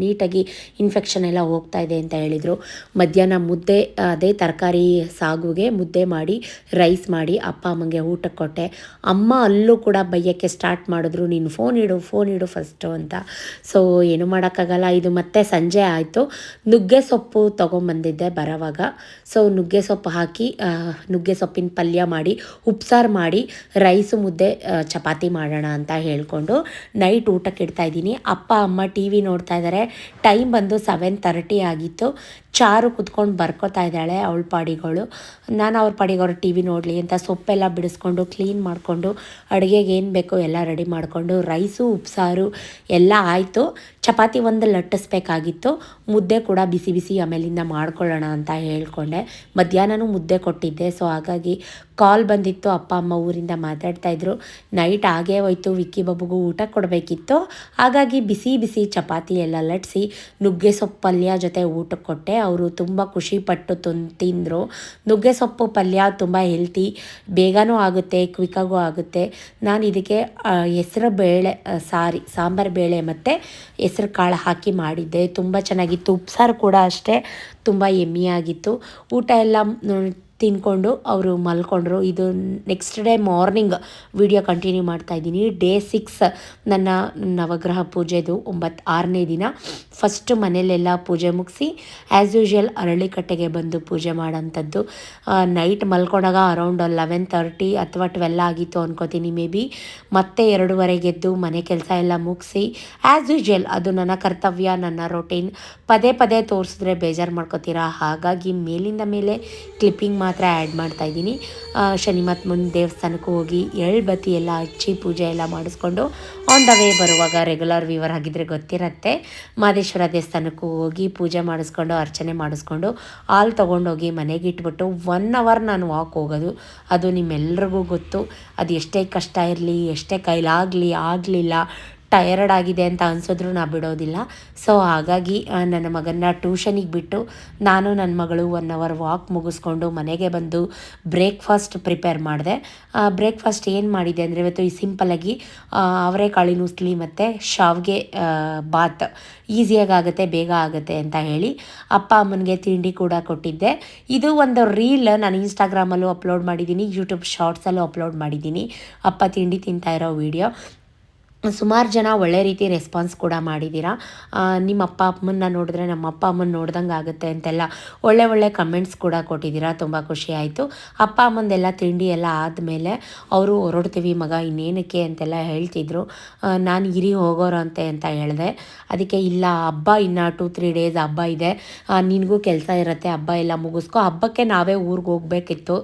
ನೀಟಾಗಿ ಇನ್ಫೆಕ್ಷನ್ ಎಲ್ಲ ಹೋಗ್ತಾ ಇದೆ ಅಂತ ಹೇಳಿದರು. ಮಧ್ಯಾಹ್ನ ಮುದ್ದೆ, ಅದೇ ತರಕಾರಿ ಸಾಗುಗೆ ಮುದ್ದೆ ಮಾಡಿ ರೈಸ್ ಮಾಡಿ, ಅಪ್ಪ ಅಮ್ಮಂಗೆ ಊಟಕ್ಕೆ ಕೊಟ್ಟೆ. ಅಮ್ಮ ಅಲ್ಲೂ ಕೂಡ ಬೈಯೋಕ್ಕೆ ಸ್ಟಾರ್ಟ್ ಮಾಡಿದ್ರು, ನೀನು ಫೋನ್ ಇಡು ಫೋನ್ ಇಡು ಫಸ್ಟು ಅಂತ. ಸೊ ಏನು ಮಾಡೋಕ್ಕಾಗಲ್ಲ. ಇದು ಮತ್ತೆ ಸಂಜೆ ಆಯಿತು. ನುಗ್ಗೆ ಸೊಪ್ಪು ತೊಗೊಂಬಂದಿದ್ದೆ ಬರೋವಾಗ. ಸೊ ನುಗ್ಗೆ ಸೊಪ್ಪು ಹಾಕಿ ನುಗ್ಗೆ ಸೊಪ್ಪಿನ ಪಲ್ಯ ಮಾಡಿ, ಉಪ್ಸಾರು ಮಾಡಿ ರೈಸು ಮುದ್ದೆ ಚಪಾತಿ ಮಾಡೋಣ ಅಂತ ಹೇಳಿಕೊಂಡು, ನೈಟ್ ಊಟಕ್ಕೆ ಇಡ್ತಾ ಇದ್ದೀನಿ. ಅಪ್ಪ, ಅಮ್ಮ ಟಿ ವಿ ನೋಡ್ತಾ ಇದ್ದಾರೆ ಟೈಮ್ ಬಂದು ಸೆವೆನ್ ತರ್ಟಿ ಆಗಿತ್ತು. ಚಾರು ಕುತ್ಕೊಂಡು ಬರ್ಕೋತಾ ಇದ್ದಾಳೆ ಅವಳ ಪಾಡಿಗಳು. ನಾನು ಅವ್ರ ಪಾಡಿಗೆ ಅವ್ರ ಟಿ ವಿ ನೋಡಲಿ ಅಂತ ಸೊಪ್ಪೆಲ್ಲ ಬಿಡಿಸ್ಕೊಂಡು ಕ್ಲೀನ್ ಮಾಡಿಕೊಂಡು ಅಡುಗೆಗೆ ಏನು ಬೇಕೋ ಎಲ್ಲ ರೆಡಿ ಮಾಡಿಕೊಂಡು ರೈಸು ಉಪ್ಸಾರು ಎಲ್ಲ ಆಯಿತು. ಚಪಾತಿ ಒಂದು ಲಟ್ಟಿಸ್ಬೇಕಾಗಿತ್ತು. ಮುದ್ದೆ ಕೂಡ ಬಿಸಿ ಬಿಸಿ ಆಮೇಲಿಂದ ಮಾಡ್ಕೊಳ್ಳೋಣ ಅಂತ ಹೇಳ್ಕೊಂಡೆ. ಮಧ್ಯಾಹ್ನನೂ ಮುದ್ದೆ ಕೊಟ್ಟಿದ್ದೆ. ಸೊ ಹಾಗಾಗಿ ಕಾಲ್ ಬಂದಿತ್ತು. ಅಪ್ಪ, ಅಮ್ಮ ಊರಿಂದ ಮಾತಾಡ್ತಾಯಿದ್ರು ನೈಟ್ ಆಗೇ ಹೋಯ್ತು. ವಿಕ್ಕಿ ಬಾಬುಗೂ ಊಟ ಕೊಡಬೇಕಿತ್ತು. ಹಾಗಾಗಿ ಬಿಸಿ ಬಿಸಿ ಚಪಾತಿ ಎಲ್ಲ ಲಟ್ಟಿಸಿ ನುಗ್ಗೆ ಸೊಪ್ಪು ಪಲ್ಯ ಜೊತೆ ಊಟಕ್ಕೆ ಕೊಟ್ಟೆ. ಅವರು ತುಂಬ ಖುಷಿಪಟ್ಟು ತುನ್, ತಿಂದರು. ನುಗ್ಗೆ ಸೊಪ್ಪು, ಪಲ್ಯ ತುಂಬ ಹೆಲ್ತಿ ಬೇಗನೂ ಆಗುತ್ತೆ ಕ್ವಿಕ್ಕಾಗೂ ಆಗುತ್ತೆ. ನಾನು ಇದಕ್ಕೆ ಹೆಸರು ಬೇಳೆ ಸಾರಿ, ಸಾಂಬಾರು ಬೇಳೆ ಮತ್ತು ಹೆಸರು ಕಾಳು ಹಾಕಿ ಮಾಡಿದ್ದೆ. ತುಂಬ ಚೆನ್ನಾಗಿತ್ತು. ಉಪ್ಸಾರು ಕೂಡ ಅಷ್ಟೇ. ತುಂಬ ಎಮ್ಮಿಯಾಗಿತ್ತು. ಊಟ ಎಲ್ಲ ಮ್, ತಿನ್ಕೊಂಡು ಅವರು ಮಲ್ಕೊಂಡ್ರು. ಇದು next day morning video continue ಮಾಡ್ತಾ ಇದ್ದೀನಿ. ಡೇ ಸಿಕ್ಸ್ ನನ್ನ ನವಗ್ರಹ ಪೂಜೆದು ಒಂಬತ್ತು ಆರನೇ ದಿನ. ಫಸ್ಟ್ ಮನೇಲೆಲ್ಲ ಪೂಜೆ ಮುಗಿಸಿ ಆ್ಯಸ್ ಅರಳಿ ಅರಳಿಕಟ್ಟೆಗೆ ಬಂದು ಪೂಜೆ ಮಾಡೋಂಥದ್ದು ನೈಟ್ ಮಲ್ಕೊಂಡಾಗ ಅರೌಂಡ್ ಲೆವೆನ್ ತರ್ಟಿ ಅಥವಾ ಟ್ವೆಲ್ ಆಗಿತ್ತು ಅನ್ಕೋತೀನಿ ಮೇ ಬಿ ಮತ್ತೆ ಎರಡೂವರೆಗೆ ಎದ್ದು ಮನೆ ಕೆಲಸ ಎಲ್ಲ ಮುಗಿಸಿ ಆ್ಯಸ್ ಯೂಶ್ವಲ್ ಅದು ನನ್ನ ಕರ್ತವ್ಯ ನನ್ನ ರೊಟೀನ್ ಪದೇ ಪದೇ ತೋರಿಸಿದ್ರೆ ಬೇಜಾರು ಮಾಡ್ಕೋತೀರಾ? ಹಾಗಾಗಿ ಮೇಲಿಂದ ಮೇಲೆ ಕ್ಲಿಪ್ಪಿಂಗ್ ಮಾತ್ರ ಆ್ಯಡ್ ಮಾಡ್ತಾ ಇದ್ದೀನಿ. ಶನಿ ಮಹಾತ್ಮನ ದೇವಸ್ಥಾನಕ್ಕೂ ಹೋಗಿ ಎಳ್ಬತ್ತಿ ಎಲ್ಲ ಹಚ್ಚಿ ಪೂಜೆ ಎಲ್ಲ ಮಾಡಿಸ್ಕೊಂಡು ಆನ್ ದ ವೇ ಬರುವಾಗ ರೆಗ್ಯುಲರ್ ವ್ಯೂವರ್ ಆಗಿದ್ದರೆ ಗೊತ್ತಿರತ್ತೆ. ಮಾದೇಶ್ವರ ದೇವಸ್ಥಾನಕ್ಕೂ ಹೋಗಿ ಪೂಜೆ ಮಾಡಿಸ್ಕೊಂಡು, ಅರ್ಚನೆ ಮಾಡಿಸ್ಕೊಂಡು ಹಾಲು ತೊಗೊಂಡೋಗಿ ಮನೆಗೆ ಇಟ್ಬಿಟ್ಟು ಒನ್ ಅವರ್ ನಾನು ವಾಕ್ ಹೋಗೋದು. ಅದು ನಿಮ್ಮೆಲ್ರಿಗೂ ಗೊತ್ತು. ಅದು ಎಷ್ಟೇ ಕಷ್ಟ ಇರಲಿ, ಎಷ್ಟೇ ಕೈಲಾಗಲಿ, ಆಗಲಿಲ್ಲ ಟಯರ್ಡ್ ಆಗಿದೆ ಅಂತ ಅನ್ಸಿದ್ರು ನಾ ಬಿಡೋದಿಲ್ಲ. ಸೊ ಹಾಗಾಗಿ ನನ್ನ ಮಗನ್ನ ಟ್ಯೂಷನಿಗೆ ಬಿಟ್ಟು ನಾನು ನನ್ನ ಮಗಳು ಒನ್ ಅವರ್ ವಾಕ್ ಮುಗಿಸ್ಕೊಂಡು ಮನೆಗೆ ಬಂದು ಬ್ರೇಕ್ಫಾಸ್ಟ್ ಪ್ರಿಪೇರ್ ಮಾಡಿದೆ. ಬ್ರೇಕ್ಫಾಸ್ಟ್ ಏನು ಮಾಡಿದೆ ಅಂದರೆ ಇವತ್ತು ಈ ಸಿಂಪಲಾಗಿ ಅವರೆಕಾಳಿನ ಉಸ್ಲಿ ಮತ್ತು ಶಾವ್ಗೆ ಬಾತ್ ಈಸಿಯಾಗಿ ಆಗುತ್ತೆ, ಬೇಗ ಆಗುತ್ತೆ ಅಂತ ಹೇಳಿ ಅಪ್ಪ ಅಮ್ಮನಿಗೆ ತಿಂಡಿ ಕೂಡ ಕೊಟ್ಟಿದ್ದೆ. ಇದು ಒಂದು ರೀಲ್ ನಾನು ಇನ್ಸ್ಟಾಗ್ರಾಮಲ್ಲೂ ಅಪ್ಲೋಡ್ ಮಾಡಿದ್ದೀನಿ ಯೂಟ್ಯೂಬ್ ಶಾರ್ಟ್ಸಲ್ಲೂ ಅಪ್ಲೋಡ್ ಮಾಡಿದ್ದೀನಿ. ಅಪ್ಪ ತಿಂಡಿ ತಿಂತಾ ಇರೋ ವಿಡಿಯೋ ಸುಮಾರು ಜನ ಒಳ್ಳೆ ರೀತಿ ರೆಸ್ಪಾನ್ಸ್ ಕೂಡ ಮಾಡಿದ್ದೀರಾ ನಿಮ್ಮ ಅಪ್ಪ ಅಮ್ಮನ್ನ ನೋಡಿದ್ರೆ ನಮ್ಮ ಅಪ್ಪ ಅಮ್ಮನ ನೋಡ್ದಂಗೆ ಆಗುತ್ತೆ ಅಂತೆಲ್ಲ ಒಳ್ಳೆ ಒಳ್ಳೆ ಕಮೆಂಟ್ಸ್ ಕೂಡ ಕೊಟ್ಟಿದ್ದೀರಾ ತುಂಬ ಖುಷಿ ಆಯಿತು. ಅಪ್ಪ ಅಮ್ಮಂದೆಲ್ಲ ತಿಂಡಿ ಎಲ್ಲ ಆದಮೇಲೆ ಅವರು ಹೊರಡ್ತೀವಿ, ಮಗ, ಇನ್ನೇನಕ್ಕೆ? ಅಂತೆಲ್ಲ ಹೇಳ್ತಿದ್ರು. ನಾನು ಇರಿ ಹೋಗೋರಂತೆ ಅಂತ ಹೇಳಿದೆ. ಅದಕ್ಕೆ, ಇಲ್ಲ, ಹಬ್ಬ ಇನ್ನು ಟೂ ತ್ರೀ ಡೇಸ್ ಹಬ್ಬ ಇದೆ. ನಿನಗೂ ಕೆಲಸ ಇರುತ್ತೆ, ಹಬ್ಬ ಎಲ್ಲ ಮುಗಿಸ್ಕೊ. ಹಬ್ಬಕ್ಕೆ ನಾವೇ ಊರಿಗೆ ಹೋಗಬೇಕಿತ್ತು.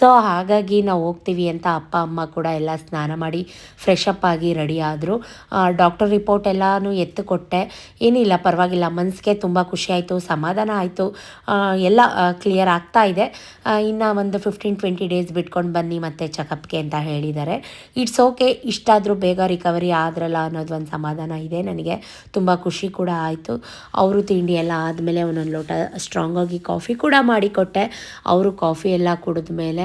ಸೊ, ಹಾಗಾಗಿ ನಾವು ಹೋಗ್ತೀವಿ ಅಂತ ಅಪ್ಪ ಅಮ್ಮ ಕೂಡ ಎಲ್ಲ ಸ್ನಾನ ಮಾಡಿ ಫ್ರೆಶ್ ಅಪ್ ಆಗಿ ರೆಡಿ ಆದರು. ಮಾಡಿದ್ರು ಡಾಕ್ಟರ್ ರಿಪೋರ್ಟ್ ಎಲ್ಲಾನು ಎತ್ತು ಕೊಟ್ಟೆ ಏನಿಲ್ಲ, ಪರವಾಗಿಲ್ಲ. ಮನಸ್ಸಿಗೆ ತುಂಬ ಖುಷಿ ಆಯಿತು, ಸಮಾಧಾನ ಆಯಿತು. ಎಲ್ಲ ಕ್ಲಿಯರ್ ಆಗ್ತಾ ಇದೆ. ಇನ್ನು ಒಂದು ಫಿಫ್ಟೀನ್ ಟ್ವೆಂಟಿ ಡೇಸ್ ಬಿಟ್ಕೊಂಡು ಬನ್ನಿ ಮತ್ತೆ ಚೆಕಪ್ಗೆ ಅಂತ ಹೇಳಿದ್ದಾರೆ. ಇಟ್ಸ್ ಓಕೆ ಇಷ್ಟಾದರೂ ಬೇಗ ರಿಕವರಿ ಆದ್ರಲ್ಲ ಅನ್ನೋದು ಒಂದು ಸಮಾಧಾನ ಇದೆ ನನಗೆ. ತುಂಬ ಖುಷಿ ಕೂಡ ಆಯಿತು. ಅವರು ತಿಂಡಿ ಎಲ್ಲ ಆದಮೇಲೆ ಒಂದೊಂದು ಲೋಟ ಸ್ಟ್ರಾಂಗಾಗಿ ಕಾಫಿ ಕೂಡ ಮಾಡಿಕೊಟ್ಟೆ. ಅವರು ಕಾಫಿ ಎಲ್ಲ ಕುಡಿದ ಮೇಲೆ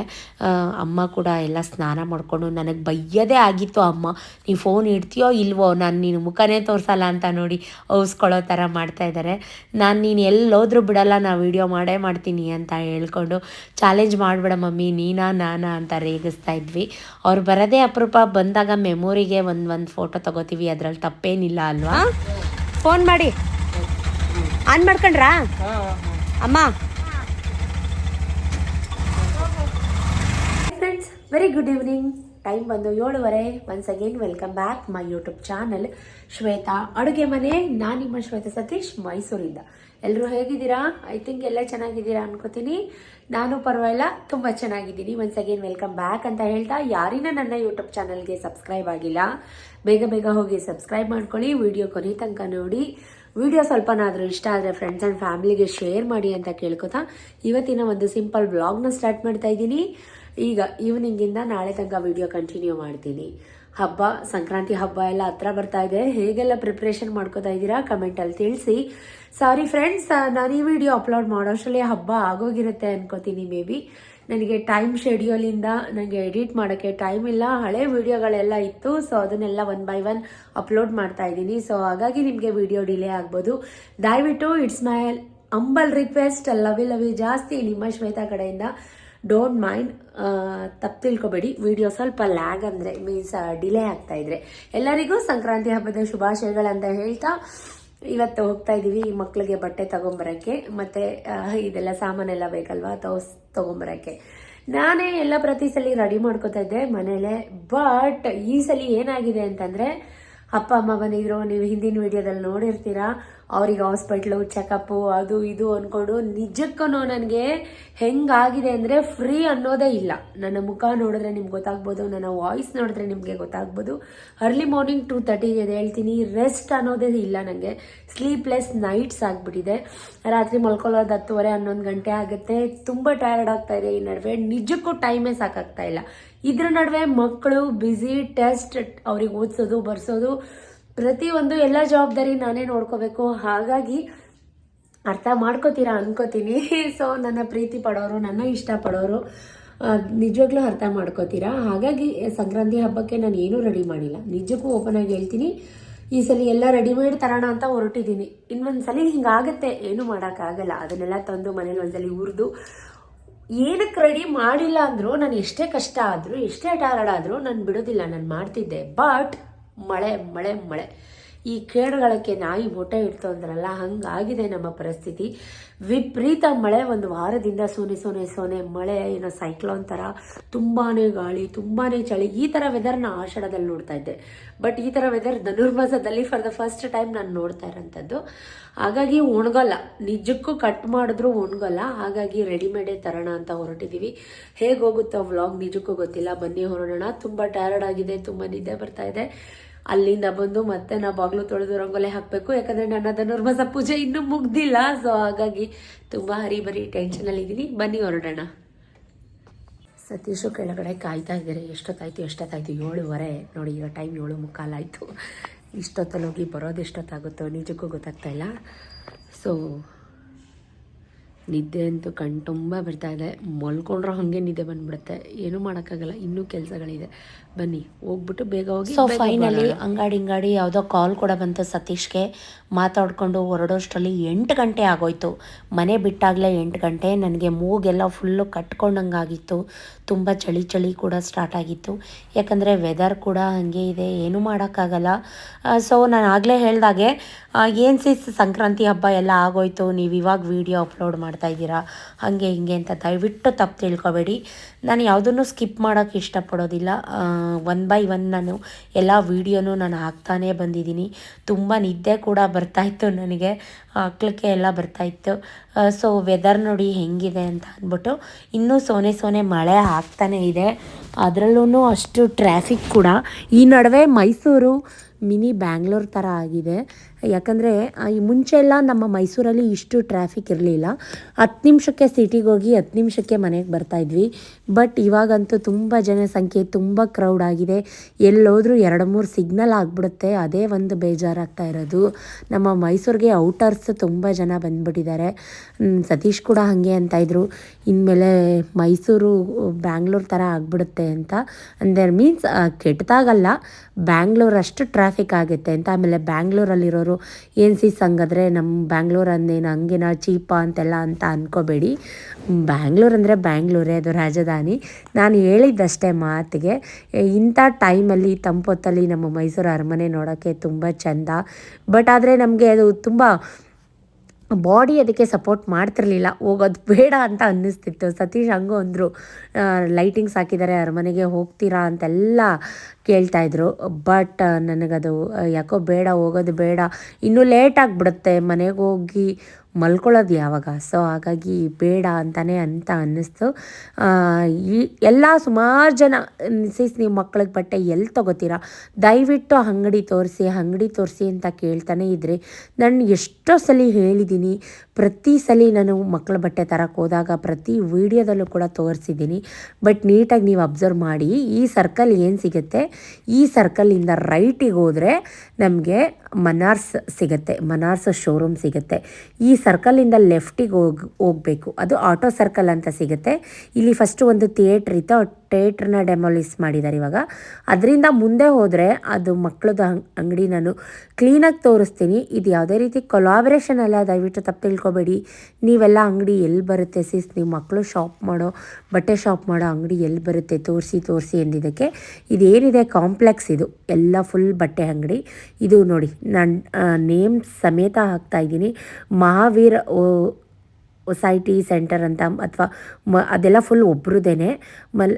ಅಮ್ಮ ಕೂಡ ಎಲ್ಲ ಸ್ನಾನ ಮಾಡಿಕೊಂಡು ನನಗೆ ಬೈಯ್ಯದೇ ಆಗಿತ್ತು ಅಮ್ಮ. ನೀವು ಫೋನ್ ಇಡ್ತೀಯೋ ಇಲ್ವೋ? ನಾನು ನೀನು ಮುಖನೇ ತೋರಿಸಲ್ಲ ಅಂತ ನೋಡಿ ಔಸ್ಕೊಳ್ಳೋ ಥರ ಮಾಡ್ತಾ ಇದ್ದಾರೆ ನಾನು ನೀನು ಎಲ್ಲೋದ್ರೂ ಬಿಡಲ್ಲ ನಾ ವೀಡಿಯೋ ಮಾಡೇ ಮಾಡ್ತೀನಿ ಅಂತ ಹೇಳ್ಕೊಂಡು ಚಾಲೆಂಜ್ ಮಾಡಿಬಿಡ ಮಮ್ಮಿ, ನೀನಾ ನಾನಾ ಅಂತ ರೇಗಿಸ್ತಾ ಇದ್ವಿ. ಅವ್ರು ಬರೋದೇ ಅಪರೂಪ ಬಂದಾಗ ಮೆಮೊರಿಗೆ ಒಂದು ಒಂದು ಫೋಟೋ ತಗೋತೀವಿ ಅದರಲ್ಲಿ ತಪ್ಪೇನಿಲ್ಲ ಅಲ್ವಾ? ಫೋನ್ ಮಾಡಿ. ಆನ್ ಮಾಡ್ಕೊಂಡ್ರಾ? ಅಮ್ಮ. ವೆರಿ ಗುಡ್ ಈವ್ನಿಂಗ್ ಟೈಮ್ ಬಂದು ಏಳುವರೆ. Once again welcome back my YouTube channel Shweta ಅಡುಗೆ ಮನೆ. ನಾನು ನಿಮ್ಮ ಶ್ವೇತಾ ಸತೀಶ್, ಮೈಸೂರಿಂದ. ಎಲ್ಲರೂ ಹೇಗಿದ್ದೀರಾ? ಐ ಥಿಂಕ್ ಎಲ್ಲ ಚೆನ್ನಾಗಿದ್ದೀರಾ ಅನ್ಕೋತೀನಿ. ನಾನು ಪರವಾಗಿಲ್ಲ, ತುಂಬ ಚೆನ್ನಾಗಿದ್ದೀನಿ. ಒನ್ಸ್ ಅಗೇನ್ ವೆಲ್ಕಮ್ ಬ್ಯಾಕ್ ಅಂತ ಹೇಳ್ತಾ ಯಾರಿನ ನನ್ನ ಯೂಟ್ಯೂಬ್ ಚಾನಲ್ಗೆ ಸಬ್ಸ್ಕ್ರೈಬ್ ಆಗಿಲ್ಲ, ಬೇಗ ಬೇಗ ಹೋಗಿ ಸಬ್ಸ್ಕ್ರೈಬ್ ಮಾಡ್ಕೊಳ್ಳಿ ವಿಡಿಯೋ ಕೊನೆ ತನಕ ನೋಡಿ. ವಿಡಿಯೋ ಸ್ವಲ್ಪನಾದರೂ ಇಷ್ಟ ಆದರೆ ಫ್ರೆಂಡ್ಸ್ ಆ್ಯಂಡ್ ಫ್ಯಾಮಿಲಿಗೆ ಶೇರ್ ಮಾಡಿ ಅಂತ ಕೇಳ್ಕೊತಾ, ಇವತ್ತಿನ ಒಂದು ಸಿಂಪಲ್ ವ್ಲಾಗ್ನ ಸ್ಟಾರ್ಟ್ ಮಾಡ್ತಾ ಇದ್ದೀನಿ. ಈಗ ಈವ್ನಿಂಗಿಂದ ನಾಳೆ ತನಕ ವಿಡಿಯೋ ಕಂಟಿನ್ಯೂ ಮಾಡ್ತೀನಿ. ಹಬ್ಬ, ಸಂಕ್ರಾಂತಿ ಹಬ್ಬ ಎಲ್ಲ ಹತ್ರ ಬರ್ತಾ ಇದೆ. ಹೇಗೆಲ್ಲ ಪ್ರಿಪ್ರೇಷನ್ ಮಾಡ್ಕೋತಾ ಇದ್ದೀರಾ? ಕಮೆಂಟಲ್ಲಿ ತಿಳಿಸಿ. ಸಾರಿ ಫ್ರೆಂಡ್ಸ್ ನಾನು ಈ ವಿಡಿಯೋ ಅಪ್ಲೋಡ್ ಮಾಡೋಷ್ಟರಲ್ಲಿ ಹಬ್ಬ ಆಗೋಗಿರುತ್ತೆ ಅನ್ಕೋತೀನಿ ಮೇ ಬಿ ನನಗೆ ಟೈಮ್ ಶೆಡ್ಯೂಲಿಂದ ನನಗೆ ಎಡಿಟ್ ಮಾಡೋಕ್ಕೆ ಟೈಮ್ ಇಲ್ಲ. ಹಳೆ ವಿಡಿಯೋಗಳೆಲ್ಲ ಇತ್ತು ಸೊ ಅದನ್ನೆಲ್ಲ ಒನ್ ಬೈ ಒನ್ ಅಪ್ಲೋಡ್ ಮಾಡ್ತಾ ಇದ್ದೀನಿ. ಸೊ ಹಾಗಾಗಿ ನಿಮಗೆ ವಿಡಿಯೋ ಡಿಲೇ ಆಗ್ಬೋದು. ದಯವಿಟ್ಟು ಇಟ್ಸ್ ಮೈ ಅಂಬಲ್ ರಿಕ್ವೆಸ್ಟ್ ಲವಿ ಲವಿ ಜಾಸ್ತಿ ನಿಮ್ಮ ಶ್ವೇತಾ ಕಡೆಯಿಂದ. ಡೋಂಟ್ ಮೈಂಡ್ ತಪ್ಪು ತಿಳ್ಕೊಬೇಡಿ. ವಿಡಿಯೋ ಸ್ವಲ್ಪ ಲ್ಯಾಗ್ ಅಂದರೆ ಮೀನ್ಸ್ ಡಿಲೇ ಆಗ್ತಾ ಇದ್ರೆ. ಎಲ್ಲರಿಗೂ ಸಂಕ್ರಾಂತಿ ಹಬ್ಬದ ಶುಭಾಶಯಗಳಂತ ಹೇಳ್ತಾ ಇವತ್ತು ಹೋಗ್ತಾ ಇದ್ದೀವಿ ಮಕ್ಕಳಿಗೆ ಬಟ್ಟೆ ತಗೊಂಬರೋಕ್ಕೆ. ಮತ್ತು ಇದೆಲ್ಲ ಸಾಮಾನೆಲ್ಲ ಬೇಕಲ್ವಾ? ತೋಸ್ ತೊಗೊಂಬರೋಕ್ಕೆ. ನಾನೇ ಎಲ್ಲ ಪ್ರತಿ ಸಲ ರೆಡಿ ಮಾಡ್ಕೋತಾ ಇದ್ದೆ ಮನೇಲೆ. ಬಟ್ ಈ ಸಲ ಏನಾಗಿದೆ ಅಂತಂದರೆ, ಅಪ್ಪ, ಅಮ್ಮ ಬಂದಿದ್ರು. ನೀವು ಹಿಂದಿನ ವಿಡಿಯೋದಲ್ಲಿ ನೋಡಿರ್ತೀರಾ? ಅವ್ರಿಗೆ ಹಾಸ್ಪಿಟ್ಲು ಚೆಕಪ್ಪು ಅದು ಇದು ಅಂದ್ಕೊಂಡು ನಿಜಕ್ಕೂ ನನಗೆ ಹೆಂಗಾಗಿದೆ ಅಂದರೆ ಫ್ರೀ ಅನ್ನೋದೇ ಇಲ್ಲ. ನನ್ನ ಮುಖ ನೋಡಿದ್ರೆ ನಿಮ್ಗೆ ಗೊತ್ತಾಗ್ಬೋದು, ನನ್ನ ವಾಯ್ಸ್ ನೋಡಿದ್ರೆ ನಿಮಗೆ ಗೊತ್ತಾಗ್ಬೋದು. ಅರ್ಲಿ ಮಾರ್ನಿಂಗ್ ಟೂ ತರ್ಟಿಗೆ ಹೇಳ್ತೀನಿ ರೆಸ್ಟ್ ಅನ್ನೋದೇ ಇಲ್ಲ ನನಗೆ ಸ್ಲೀಪ್ಲೆಸ್ ನೈಟ್ಸ್ ಆಗಿಬಿಟ್ಟಿದೆ. ರಾತ್ರಿ ಮಲ್ಕೊಳ್ಳೋದು ಹತ್ತುವರೆ, ಹನ್ನೊಂದು ಗಂಟೆ ಆಗುತ್ತೆ. ತುಂಬ ಟಯರ್ಡ್ ಆಗ್ತಾ ಇದೆ ಈ ನಡುವೆ. ನಿಜಕ್ಕೂ ಟೈಮೇ ಸಾಕಾಗ್ತಾ ಇಲ್ಲ. ಇದ್ರ ನಡುವೆ ಮಕ್ಕಳು ಬ್ಯುಸಿ ಟೆಸ್ಟ್ ಅವ್ರಿಗೆ ಓದಿಸೋದು, ಬರ್ಸೋದು. ಪ್ರತಿಯೊಂದು ಎಲ್ಲ ಜವಾಬ್ದಾರಿ ನಾನೇ ನೋಡ್ಕೋಬೇಕು. ಹಾಗಾಗಿ ಅರ್ಥ ಮಾಡ್ಕೋತೀರಾ ಅನ್ಕೋತೀನಿ. ಸೊ ನನ್ನ ಪ್ರೀತಿ ಪಡೋರು, ನನ್ನ ಇಷ್ಟಪಡೋರು ನಿಜವಾಗ್ಲೂ ಅರ್ಥ ಮಾಡ್ಕೋತೀರಾ? ಹಾಗಾಗಿ ಸಂಕ್ರಾಂತಿ ಹಬ್ಬಕ್ಕೆ ನಾನು ಏನೂ ರೆಡಿ ಮಾಡಿಲ್ಲ. ನಿಜಕ್ಕೂ ಓಪನ್ ಆಗಿ ಹೇಳ್ತೀನಿ. ಈ ಸಲ ಎಲ್ಲ ರೆಡಿಮೇಡ್ ತರೋಣ ಅಂತ ಹೊರಟಿದ್ದೀನಿ. ಇನ್ನೊಂದು ಸಲ ಹಿಂಗಾಗತ್ತೆ. ಏನು ಮಾಡೋಕ್ಕಾಗಲ್ಲ. ಅದನ್ನೆಲ್ಲ ತಂದು ಮನೇಲಿ ಒಂದ್ಸಲಿ ಹುರಿದು ಏನಕ್ಕೆ ರೆಡಿ ಮಾಡಿಲ್ಲ ಅಂದರೂ, ನಾನು ಎಷ್ಟೇ ಕಷ್ಟ ಆದರೂ, ಎಷ್ಟೇ ಟಾರ್ಡ್ ಆದರೂ ನಾನು ಬಿಡೋದಿಲ್ಲ. ನಾನು ಮಾಡ್ತಿದ್ದೆ. ಬಟ್ ಮಳೆ ಮಳೆ ಮಳೆ. ಈ ಕೇಡುಗಳಕ್ಕೆ ನಾಯಿ ಮೊಟ್ಟೆ ಇಡ್ತು ಅಂದ್ರಲ್ಲ, ಹಂಗಾಗಿದೆ ನಮ್ಮ ಪರಿಸ್ಥಿತಿ. ವಿಪರೀತ ಮಳೆ ಒಂದು ವಾರದಿಂದ ಸೋನೆ ಸೋನೆ ಸೋನೆ. ಮಳೆ, ಏನೋ ಸೈಕ್ಲೋನ್ ಥರ. ತುಂಬಾ ಗಾಳಿ ತುಂಬಾ ಚಳಿ. ಈ ಥರ ವೆದರ್ನ ಆಷಾಢದಲ್ಲಿ ನೋಡ್ತಾ ಇದ್ದೆ. ಬಟ್ ಈ ಥರ ವೆದರ್ ಧನುರ್ಮಾಸದಲ್ಲಿ ಫಾರ್ ದ ಫಸ್ಟ್ ಟೈಮ್ ನಾನು ನೋಡ್ತಾ ಇರೋಂಥದ್ದು. ಹಾಗಾಗಿ ಒಣಗಲ್ಲ. ನಿಜಕ್ಕೂ ಕಟ್ ಮಾಡಿದ್ರು ಒಣಗಲ್ಲ. ಹಾಗಾಗಿ ರೆಡಿಮೇಡೇ ತರೋಣ ಅಂತ ಹೊರಟಿದ್ದೀವಿ ಹೇಗೆ ವ್ಲಾಗ್ ನಿಜಕ್ಕೂ ಗೊತ್ತಿಲ್ಲ. ಬನ್ನಿ ಹೊರಡೋಣ. ತುಂಬ ಟಯರ್ಡ್ ಆಗಿದೆ. ತುಂಬ ನಿದ್ದೆ ಬರ್ತಾ ಇದೆ. ಅಲ್ಲಿಂದ ಬಂದು ಮತ್ತೆ ನಾ ಬಾಗ್ಲು ತೊಳೆದು ರಂಗೋಲಿ ಹಾಕಬೇಕು. ಯಾಕಂದರೆ ನನ್ನ ಧನುರ್ಮಾಸ ಪೂಜೆ ಇನ್ನೂ ಮುಗ್ದಿಲ್ಲ. ಸೊ ಹಾಗಾಗಿ ತುಂಬ ಹರಿಬರಿ ಟೆನ್ಷನಲ್ಲಿ ಇದ್ದೀನಿ ಬನ್ನಿ ಹೊರಡೋಣ. ಸತೀಶು ಕೆಳಗಡೆ ಕಾಯ್ತಾ ಇದ್ದಾರೆ. ಎಷ್ಟೊತ್ತಾಯ್ತು ಎಷ್ಟೊತ್ತಾಯ್ತು? ಏಳುವರೆ. ನೋಡಿ, ಈಗ ಟೈಮ್ ಏಳು ಮುಕ್ಕಾಲಾಯಿತು ಇಷ್ಟೊತ್ತಲ್ಲಿ ಹೋಗಿ ಬರೋದು ಎಷ್ಟೊತ್ತಾಗುತ್ತೋ ನಿಜಕ್ಕೂ ಗೊತ್ತಾಗ್ತಾ ಇಲ್ಲ. ಸೊ ನಿದ್ದೆ ಅಂತೂ ಕಣ್ ತುಂಬ ಬರ್ತಾ ಇದೆ. ಮಲ್ಕೊಂಡ್ರೆ ಹಾಗೆ ನಿದ್ದೆ ಬಂದ್ಬಿಡುತ್ತೆ. ಏನೂ ಮಾಡೋಕ್ಕಾಗಲ್ಲ. ಇನ್ನೂ ಕೆಲಸಗಳಿದೆ. ಬನ್ನಿ ಹೋಗ್ಬಿಟ್ಟು ಬೇಗ ಹೋಗಿ ಸೊ ಫೈನಲಿ ಅಂಗಾಡಿ ಅಂಗಾಡಿ ಯಾವುದೋ ಕಾಲ್ ಕೂಡ ಬಂತು ಸತೀಶ್ಗೆ. ಮಾತಾಡ್ಕೊಂಡು ಹೊರಡೋಷ್ಟರಲ್ಲಿ ಎಂಟು ಗಂಟೆ ಆಗೋಯ್ತು. ಮನೆ ಬಿಟ್ಟಾಗಲೇ ಎಂಟು ಗಂಟೆ ನನಗೆ ಮೂಗೆಲ್ಲ ಫುಲ್ಲು ಕಟ್ಕೊಂಡಂಗಾಗಿತ್ತು. ತುಂಬ ಚಳಿ ಚಳಿ ಕೂಡ ಸ್ಟಾರ್ಟ್ ಆಗಿತ್ತು. ಯಾಕಂದರೆ ವೆದರ್ ಕೂಡ ಹಾಗೆ ಇದೆ ಏನೂ ಮಾಡೋಕ್ಕಾಗಲ್ಲ. ಸೊ ನಾನು ಆಗಲೇ ಹೇಳ್ದಾಗೆ ಏನು ಸಿಸ್ ಸಂಕ್ರಾಂತಿ ಹಬ್ಬ ಎಲ್ಲ ಆಗೋಯ್ತು ನೀವು ಇವಾಗ ವಿಡಿಯೋ ಅಪ್ಲೋಡ್ ಮಾಡ್ತಾ ಇದ್ದೀರಾ? ಹಾಗೆ ಹಿಂಗೆ ಅಂತ ದಯವಿಟ್ಟು ತಪ್ಪು ತಿಳ್ಕೊಬೇಡಿ. ನಾನು ಯಾವುದನ್ನು ಸ್ಕಿಪ್ ಮಾಡೋಕ್ಕೆ ಇಷ್ಟಪಡೋದಿಲ್ಲ. ಒನ್ ಬೈ ಒನ್ ನಾನು ಎಲ್ಲ ವೀಡಿಯೋನೂ ನಾನು ಹಾಕ್ತಾನೇ ಬಂದಿದ್ದೀನಿ. ತುಂಬ ನಿದ್ದೆ ಕೂಡ ಬರ್ತಾಯಿತ್ತು ನನಗೆ. ಹಾಕ್ಲಿಕ್ಕೆ ಎಲ್ಲ ಬರ್ತಾಯಿತ್ತು. ಸೊ ವೆದರ್ ನೋಡಿ ಹೆಂಗಿದೆ ಅಂತ ಅಂದ್ಬಿಟ್ಟು ಇನ್ನೂ ಸೋನೆ ಸೋನೆ ಮಳೆ ಆಗ್ತಾನೇ ಇದೆ. ಅದರಲ್ಲೂ ಅಷ್ಟು ಟ್ರಾಫಿಕ್ ಕೂಡ. ಈ ನಡುವೆ ಮೈಸೂರು, ಮಿನಿ ಬ್ಯಾಂಗ್ಳೂರ್ ಥರ ಆಗಿದೆ. ಯಾಕಂದರೆ ಈ ಮುಂಚೆ ಎಲ್ಲ ನಮ್ಮ ಮೈಸೂರಲ್ಲಿ ಇಷ್ಟು ಟ್ರಾಫಿಕ್ ಇರಲಿಲ್ಲ. ಹತ್ತು ನಿಮಿಷಕ್ಕೆ ಸಿಟಿಗೆ ಹೋಗಿ ಹತ್ತು ನಿಮಿಷಕ್ಕೆ ಮನೆಗೆ ಬರ್ತಾಯಿದ್ವಿ ಬಟ್ ಇವಾಗಂತೂ ತುಂಬ ಜನಸಂಖ್ಯೆ, ತುಂಬ ಕ್ರೌಡ್ ಆಗಿದೆ. ಎಲ್ಲೋದ್ರೂ ಎರಡು ಮೂರು ಸಿಗ್ನಲ್ ಆಗಿಬಿಡುತ್ತೆ. ಅದೇ ಒಂದು ಬೇಜಾರಾಗ್ತಾ ಇರೋದು. ನಮ್ಮ ಮೈಸೂರಿಗೆ ಔಟರ್ಸ್ ತುಂಬ ಜನ ಬಂದ್ಬಿಟ್ಟಿದ್ದಾರೆ. ಸತೀಶ್ ಕೂಡ ಹಾಗೆ ಅಂತ ಇದ್ರು. ಇನ್ಮೇಲೆ ಮೈಸೂರು, ಬ್ಯಾಂಗ್ಳೂರು ಥರ ಆಗ್ಬಿಡುತ್ತೆ ಅಂತ. ಅಂದರೆ ಮೀನ್ಸ್ ಕೆಟ್ಟದಾಗಲ್ಲ. ಬ್ಯಾಂಗ್ಳೂರ್ ಅಷ್ಟು ಟ್ರಾಫಿಕ್ ಆಗುತ್ತೆ ಅಂತ. ಆಮೇಲೆ ಬ್ಯಾಂಗ್ಳೂರಲ್ಲಿರೋರು ಏನು ಸಿ ಹಂಗಾದ್ರೆ ನಮ್ಮ ಬ್ಯಾಂಗ್ಳೂರ್ ಅಂದೇನು ಹಂಗೇನ ಚೀಪ ಅಂತೆಲ್ಲ ಅಂತ ಅಂದ್ಕೋಬೇಡಿ ಬ್ಯಾಂಗ್ಳೂರ್ ಅಂದರೆ ಬ್ಯಾಂಗ್ಳೂರೇ, ಅದು ರಾಜಧಾನಿ. ನಾನು ಹೇಳಿದ್ದಷ್ಟೇ ಮಾತಿಗೆ ಇಂಥ ಟೈಮಲ್ಲಿ ತಂಪೊತ್ತಲ್ಲಿ ನಮ್ಮ ಮೈಸೂರು ಅರಮನೆ ನೋಡೋಕ್ಕೆ ತುಂಬ ಚೆಂದ. ಬಟ್ ಆದರೆ ನಮಗೆ ಅದು ತುಂಬ ಬಾಡಿ ಅದಕ್ಕೆ ಸಪೋರ್ಟ್ ಮಾಡ್ತಿರ್ಲಿಲ್ಲ. ಹೋಗೋದು ಬೇಡ ಅಂತ ಅನ್ನಿಸ್ತಿತ್ತು. ಸತೀಶ್ ಹಂಗೂ ಅಂದರು. ಲೈಟಿಂಗ್ಸ್ ಹಾಕಿದ್ದಾರೆ ಅರಮನೆಗೆ ಹೋಗ್ತೀರಾ ಅಂತೆಲ್ಲ ಕೇಳ್ತಾಯಿದ್ರು ಬಟ್ ನನಗದು ಯಾಕೋ ಬೇಡ, ಹೋಗೋದು ಬೇಡ. ಇನ್ನೂ ಲೇಟ್ ಆಗಿಬಿಡುತ್ತೆ. ಮನೆಗೆ ಹೋಗಿ ಮಲ್ಕೊಳ್ಳೋದು ಯಾವಾಗ? ಸೊ ಹಾಗಾಗಿ ಬೇಡ ಅಂತಲೇ ಅಂತ ಅನ್ನಿಸ್ತು. ಈ ಎಲ್ಲ ಸುಮಾರು ಜನ ಮಿಸ್ಸಿಸ್ ನೀವು ಮಕ್ಳಿಗೆ ಬಟ್ಟೆ ಎಲ್ಲಿ ತೊಗೋತೀರಾ? ದಯವಿಟ್ಟು ಅಂಗಡಿ ತೋರಿಸಿ ಅಂಗಡಿ ತೋರಿಸಿ ಅಂತ ಕೇಳ್ತಾನೆ ಇದ್ರಿ ನಾನು ಎಷ್ಟೋ ಸಲ ಹೇಳಿದ್ದೀನಿ ಪ್ರತಿ ಸಲ ನಾನು ಮಕ್ಕಳ ಬಟ್ಟೆ ತರಕ್ಕೆ ಹೋದಾಗ ಪ್ರತಿ ವೀಡಿಯೋದಲ್ಲೂ ಕೂಡ ತೋರಿಸಿದ್ದೀನಿ ಬಟ್ ನೀಟಾಗಿ ನೀವು ಅಬ್ಸರ್ವ್ ಮಾಡಿ, ಈ ಸರ್ಕಲ್ ಏನು ಸಿಗುತ್ತೆ? ಈ ಸರ್ಕಲಿಂದ ರೈಟಿಗೆ ಹೋದರೆ ನಮಗೆ ಮನಾರ್ಸ್ ಸಿಗುತ್ತೆ, ಮನಾರ್ಸ್ ಶೋರೂಮ್ ಸಿಗುತ್ತೆ. ಈ ಸರ್ಕಲಿಂದ ಲೆಫ್ಟಿಗೆ ಹೋಗ್, ಹೋಗಬೇಕು. ಅದು ಆಟೋ ಸರ್ಕಲ್ ಅಂತ ಸಿಗುತ್ತೆ. ಇಲ್ಲಿ ಫಸ್ಟ್ ಒಂದು ಥಿಯೇಟ್ರ್ ಇತ್ತು ಥಿಯೇಟ್ರನ್ನ ಡೆಮಾಲಿಸ್ ಮಾಡಿದ್ದಾರೆ ಇವಾಗ. ಅದರಿಂದ ಮುಂದೆ ಹೋದರೆ ಅದು ಮಕ್ಕಳದ ಅಂಗಡಿ ನಾನು ಕ್ಲೀನಾಗಿ ತೋರಿಸ್ತೀನಿ. ಇದು ಯಾವುದೇ ರೀತಿ ಕೊಲಾಬ್ರೇಷನ್ ಅಲ್ಲ, ದಯವಿಟ್ಟು ತಪ್ಪು ತಿಳ್ಕೊಬೇಡಿ. ನೀವೆಲ್ಲ ಅಂಗಡಿ ಎಲ್ಲಿ ಬರುತ್ತೆ ಸಿಸ್ ನೀವು ಮಕ್ಕಳು ಶಾಪ್ ಮಾಡೋ, ಬಟ್ಟೆ ಶಾಪ್ ಮಾಡೋ ಅಂಗಡಿ ಎಲ್ಲಿ ಬರುತ್ತೆ? ತೋರಿಸಿ ತೋರಿಸಿ ಎಂದಿದ್ದಕ್ಕೆ. ಇದೇನಿದೆ ಕಾಂಪ್ಲೆಕ್ಸ್ ಇದು. ಎಲ್ಲ ಫುಲ್ ಬಟ್ಟೆ ಅಂಗಡಿ. ಇದು ನೋಡಿ, ನಾನು ನೇಮ್ ಸಮೇತ ಹಾಕ್ತಾ ಇದ್ದೀನಿ. ಮಹಾವೀರ್ ಒಸೈಟಿ ಸೆಂಟರ್ ಅಂತ, ಅಥವಾ ಮ, ಅದೆಲ್ಲ ಫುಲ್ ಒಬ್ರದ್ದೇನೆ ಮಲ್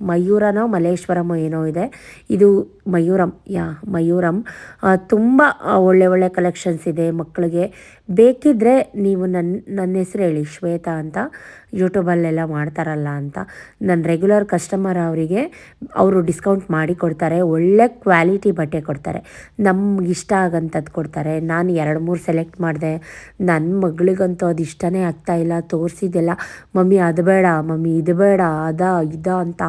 ಮಯೂರನೋ ಮಲ್ಲೇಶ್ವರಮೋ ಏನೋ ಇದೆ. ಇದು ಮಯೂರಂ, ಯಾ, ಮಯೂರಂ. ತುಂಬ ಒಳ್ಳೆ ಒಳ್ಳೆ ಕಲೆಕ್ಷನ್ಸ್ ಇದೆ ಮಕ್ಕಳಿಗೆ. ಬೇಕಿದ್ದರೆ ನೀವು ನನ್ನ ನನ್ನ ಹೆಸರು ಹೇಳಿ, ಶ್ವೇತಾ ಅಂತ. ಯೂಟ್ಯೂಬಲ್ಲೆಲ್ಲ ಮಾಡ್ತಾರಲ್ಲ ಅಂತ ನನ್ನ ರೆಗ್ಯುಲರ್ ಕಸ್ಟಮರ್ ಅವರಿಗೆ ಅವರು ಡಿಸ್ಕೌಂಟ್ ಮಾಡಿ ಕೊಡ್ತಾರೆ, ಒಳ್ಳೆ ಕ್ವಾಲಿಟಿ ಬಟ್ಟೆ ಕೊಡ್ತಾರೆ. ನಮ್ಗೆ ಇಷ್ಟ ಆಗಂಥದ್ದು ಕೊಡ್ತಾರೆ. ನಾನು ಎರಡು ಮೂರು ಸೆಲೆಕ್ಟ್ ಮಾಡಿದೆ. ನನ್ನ ಮಗಳಿಗಂತೂ ಅದು ಇಷ್ಟನೇ ಆಗ್ತಾಯಿಲ್ಲ ತೋರಿಸಿದ್ದೆಲ್ಲ. ಮಮ್ಮಿ ಅದು ಬೇಡ, ಮಮ್ಮಿ ಇದು ಬೇಡ, ಅದ, ಇದ ಅಂತ